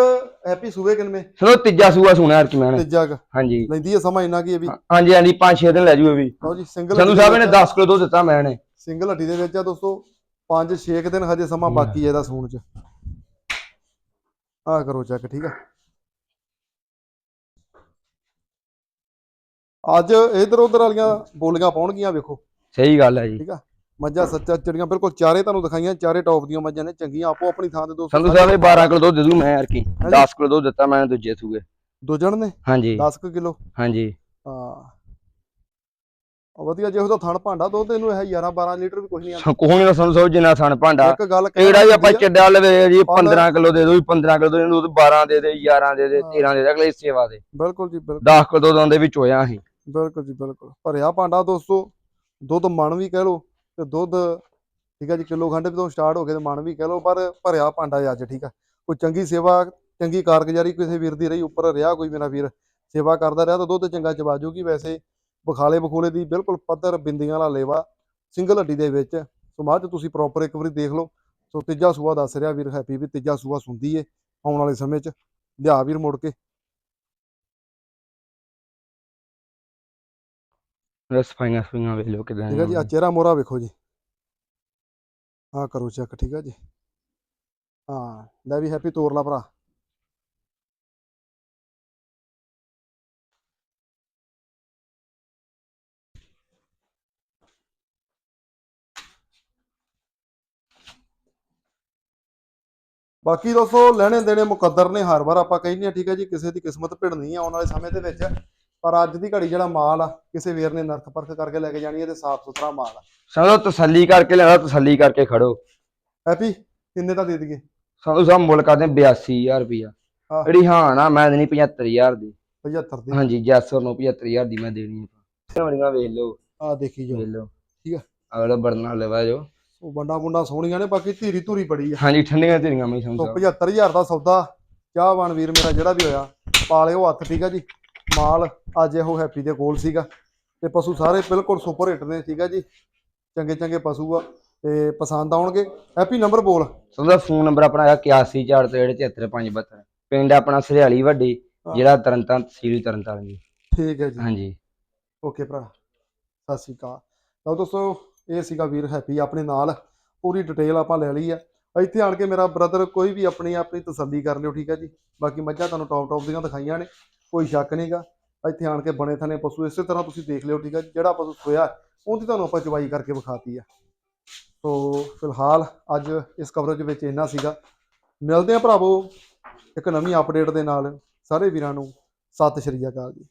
ਹੈਪੀ ਸੂਵੇ ਕਿਨਮੇ ਚਲੋ ਤੀਜਾ ਸੂਆ ਸੁਣਿਆ ਕਿ ਮੈਂ ਤੀਜਾ ਕੁ। ਹਾਂਜੀ। ਲੈਂਦੀ ਹੈ ਸਮਾਂ ਇੰਨਾ ਕੀ ਇਹ ਵੀ। ਹਾਂਜੀ ਹਾਂਜੀ 5-6 ਦਿਨ ਲੈ ਜੂ ਇਹ ਵੀ। ਲਓ ਜੀ ਸਿੰਗਲ ਸਾਨੂੰ ਸਾਹਿਬ ਨੇ 10 ਕਿਲੋ ਦੁੱਧ ਦਿੱਤਾ ਮੈਂ ਨੇ ਸਿੰਗਲ ਹੱਡੀ ਦੇ ਵਿੱਚ ਆ ਦੋਸਤੋ 5-6 ਦਿਨ ਹਜੇ ਸਮਾਂ ਬਾਕੀ ਹੈ ਇਹਦਾ ਸੂਣ 'ਚ। ਆਹ ਕਰੋ ਚੈੱਕ ਠੀਕ ਆ? ਅੱਜ ਇਧਰ ਉਧਰ ਵਾਲੀਆਂ ਬੋਲੀਆਂ ਪਾਉਣਗੀਆਂ ਵੇਖੋ। ਸਹੀ ਗੱਲ ਹੈ ਜੀ। ਠੀਕ ਆ? ਮੱਝਾਂ ਸੱਚਾ ਚਿੜੀਆਂ ਬਿਲਕੁਲ ਚਾਰੇ ਤੁਹਾਨੂੰ ਦਿਖਾਈਆਂ ਚਾਰੇ ਟੌਪ ਦੀਆਂ ਮੱਝਾਂ ਨੇ ਚੰਗੀਆਂ ਆਪੋ ਆਪਣੀ ਥਾਂ ਤੇ ਦੋਸਤੋ। ਸੰਧੂ ਸਾਹਿਬ ਇਹ 12 ਕਿਲੋ ਦੁੱਧ ਦੇ ਦੂ ਮੈਂ ਯਾਰ ਕੀ। 10 ਕਿਲੋ ਦੁੱਧ ਦਿੱਤਾ ਮੈਂ ਦੂਜੇ ਸੂਏ। ਦੁਜਣ ਨੇ? ਹਾਂਜੀ। 10 ਕਿਲੋ? ਹਾਂਜੀ। ਹਾਂ। ਆ ਵਧੀਆ ਜੇ ਉਹਦਾ ਥਣ ਭਾਂਡਾ ਦੁੱਧ ਇਹਨੂੰ ਇਹ 11 12 ਲੀਟਰ ਵੀ ਕੁਝ ਨਹੀਂ ਆਉਂਦਾ। ਕੋਹਣੀ ਦਾ ਸੰਧੂ ਸਾਹਿਬ ਜਿੰਨਾ ਥਣ ਭਾਂਡਾ। ਇੱਕ ਗੱਲ ਕਿਹੜਾ ਹੀ ਦੀ ਆਪਾਂ ਚੱਡਾ ਲਵੇ ਜੀ ਪੰਜ- 15 ਕਿਲੋ ਦੇ ਦੋ ਜੀ 15 ਕਿਲੋ ਦੇ ਇਹਨੂੰ ਦੁੱਧ 12 ਦੇ ਦੇ 11 ਦੇ ਦੇ 13 ਦੇ ਦੇ ਅਗਲੇ ਸੇਵਾ ਦੇ ਬਿਲਕੁਲ ਜੀ ਬਿਲਕੁਲ। 10 ਕਿਲੋ ਦੁੱਧ ਦੇ ਵਿੱਚ ਹੋਇਆ ਸੀ ਬਿਲਕੁਲ ਜੀ ਬਿਲਕੁਲ। ਭਰਿਆ ਭਾਂਡਾ ਦੋਸਤੋ ਦੁੱਧ ਮਣ ਵੀ ਕਹਿ ਲਓ ਤੇ ਦੁੱਧ ਠੀਕ ਹੈ ਜੀ ਕਿਲੋ ਖੰਡ ਤੋਂ ਸਟਾਰਟ ਹੋ ਕੇ ਤੇ ਮਣ ਵੀ ਕਹਿ ਲਓ ਪਰ ਭਰਿਆ ਭਾਂਡਾ ਅੱਜ ਠੀਕ ਆ ਕੋਈ ਚੰਗੀ ਸੇਵਾ ਚੰਗੀ ਕਾਰਗੁਜ਼ਾਰੀ ਕਿਸੇ ਵੀਰ ਦੀ ਰਹੀ ਉੱਪਰ ਰਿਹਾ ਕੋਈ ਮੇਰਾ ਵੀਰ ਸੇਵਾ ਕਰਦਾ ਰਿਹਾ ਤਾਂ ਦੁੱਧ ਚੰਗਾ ਚਵਾ ਜੂਗੀ ਵੈਸੇ। ਬਖਾਲੇ ਬਖੂਲੇ ਦੀ ਬਿਲਕੁਲ ਪੱਧਰ ਬਿੰਦੀਆਂ ਵਾਲਾ ਲੇਵਾ ਸਿੰਗਲ ਹੱਡੀ ਦੇ ਵਿੱਚ। ਸੋ ਮੱਝ ਤੁਸੀਂ ਪ੍ਰੋਪਰ ਇੱਕ ਵਾਰੀ ਦੇਖ ਲਓ। ਸੋ ਤੀਜਾ ਸੂਆ ਦੱਸ ਰਿਹਾ ਵੀਰ ਹੈਪੀ ਵੀ ਤੀਜਾ ਸੂਆ ਸੁੰਦੀ ਏ ਆਉਣ ਵਾਲੇ ਸਮੇਂ 'ਚ। ਲਿਆ ਵੀਰ ਮੁੜ ਕੇ। ਸਫਾਈਆਂ ਸਫਾਈਆਂ ਵੇਖ ਲਓ ਕਿਦਾਂ ਠੀਕ ਹੈ ਜੀ ਆ ਚਿਹਰਾ ਮੋਰਾ ਵੇਖੋ ਜੀ। ਆ ਕਰੋ ਚੈੱਕ ਠੀਕ ਹੈ ਜੀ। ਹਾਂ ਲੈ ਵੀ ਹੈਪੀ ਤੋਰ ਲਾ ਭਰਾ। ਬਾਕੀ ਦੋਸਤੋ ਲੈਣੇ ਦੇਣੇ ਮੁਕੱਦਰ ਨੇ ਹਰ ਵਾਰ ਆਪਾਂ ਕਹਿੰਦੇ ਆ ਠੀਕ ਹੈ ਜੀ ਕਿਸੇ ਦੀ ਕਿਸਮਤ ਭਿੜਨੀ ਆ ਆਉਣ ਵਾਲੇ ਸਮੇਂ ਦੇ ਵਿੱਚ। ਪਰ ਅੱਜ ਦੀ ਘੜੀ ਜਿਹੜਾ ਮਾਲ ਆ ਕਿਸੇ ਵੀਰ ਨੇ ਨਰਕ ਪਰਖ ਕਰਕੇ ਲੈ ਕੇ ਜਾਣੀ ਹੈ ਤੇ ਸਾਫ਼ ਸੁਥਰਾ ਮਾਲ ਆ। ਸੰਧੂ ਤਸੱਲੀ ਕਰਕੇ ਲੈਣਾ ਤਸੱਲੀ ਕਰਕੇ ਖੜੋ। ਹੈਪੀ ਕਿੰਨੇ ਦਾ ਦੇ ਦਈਏ? ਸੰਧੂ ਸਾਹਿਬ ਮੁੱਲ ਕਰਦੇ 82000 ਰੁਪਿਆ ਹਾਂ। ਜਿਹੜੀ ਹਾਂ ਨਾ ਮੈਂ ਦੇਣੀ 75000 ਦੀ। 75 ਦੀ। ਹਾਂਜੀ ਜੈਸਰ ਨੂੰ 75000 ਦੀ ਮੈਂ ਦੇਣੀ ਹੈ ਵੇਖ ਲਓ ਆ ਦੇਖੀ ਜੋ ਵੇਖ ਲਓ। ਠੀਕ ਆ। ਅਗਲਾ ਬੜਨਾ ਲਵਾ ਜੋ ਉਹ ਬੰਡਾ ਬੁੰਡਾ ਸੋਹਣੀਆਂ ਨੇ ਬਾਕੀ ਧੀਰੀ ਧੂਰੀ ਬੜੀ ਆ। ਹਾਂਜੀ ਠੰਡੀਆਂ ਧੀਰੀਆਂ ਮੈਂ ਸਾਹਿਬ 75000 ਦਾ ਸੌਦਾ ਚਾਹਵਾਨ ਵੀਰ ਮੇਰਾ ਜਿਹੜਾ ਵੀ ਹੋਇਆ ਪਾਲਿਓ ਹੱਥ ਠੀਕ ਆ ਜੀ। ਮਾਲ ਅੱਜ ਇਹੋ ਹੈਪੀ ਦੇ ਕੋਲ ਸੀਗਾ। ਤੇ ਪਸ਼ੂ ਸਾਰੇ ਬਿਲਕੁਲ ਸੁਪਰ ਹਿੱਟ ਨੇ ਠੀਕ ਆ ਜੀ। ਚੰਗੇ ਚੰਗੇ ਪਸ਼ੂ ਆ ਤੇ ਪਸੰਦ ਆਉਣਗੇ। ਹੈਪੀ ਨੰਬਰ ਬੋਲ। ਉਹਦਾ ਫੋਨ ਨੰਬਰ ਆਪਣਾ ਹੈਗਾ 8143675572 ਪਿੰਡ ਆਪਣਾ ਸਰਿਆਲੀ ਵੱਡੀ। ਜਿਹੜਾ ਤਰਨਤਾਰਨ ਤਹਿਸੀਲ ਤਰਨਤਾਰਨ ਜੀ। ਠੀਕ ਹੈ ਜੀ। ਹਾਂਜੀ। ਓਕੇ ਭਰਾ ਸਤਿ ਸ਼੍ਰੀ ਅਕਾਲ। ਲਓ ਦੋਸਤੋ ਇਹ ਸੀਗਾ ਵੀਰ ਹੈਪੀ ਆਪਣੇ ਨਾਲ, ਪੂਰੀ ਡਿਟੇਲ ਆਪਾਂ ਲੈ ਲਈ ਆ। ਇੱਥੇ ਆਣ ਕੇ ਮੇਰਾ ਬ੍ਰਦਰ ਕੋਈ ਵੀ ਆਪਣੀ ਆਪਣੀ ਤਸੱਲੀ ਕਰ ਲਿਓ, ਠੀਕ ਹੈ ਜੀ? ਬਾਕੀ ਮੱਝਾਂ ਤੁਹਾਨੂੰ ਟੌਪ ਟੌਪ ਦੀਆਂ ਦਿਖਾਈਆਂ ਨੇ, ਕੋਈ ਸ਼ੱਕ ਨਹੀਂਗਾ ਇੱਥੇ ਆਣ ਕੇ ਬਣੇ ਥਾਨੇ ਪਸ਼ੂ, ਇਸੇ ਤਰ੍ਹਾਂ ਤੁਸੀਂ ਦੇਖ ਲਿਓ, ਠੀਕ ਹੈ ਜਿਹੜਾ ਪਸ਼ੂ ਸੋਇਆ, ਉਹਦੀ ਤੁਹਾਨੂੰ ਆਪਾਂ ਚਵਾਈ ਕਰਕੇ ਵਿਖਾਤੀ ਆ। ਸੋ, ਫਿਲਹਾਲ ਅੱਜ ਇਸ ਕਵਰੇਜ ਵਿੱਚ ਇੰਨਾ ਸੀਗਾ। ਮਿਲਦੇ ਆ ਭਰਾਵੋ ਇੱਕ ਨਵੀਂ ਅਪਡੇਟ ਦੇ ਨਾਲ। ਸਾਰੇ ਵੀਰਾਂ ਨੂੰ ਸਤਿ ਸ਼੍ਰੀ ਅਕਾਲ ਜੀ।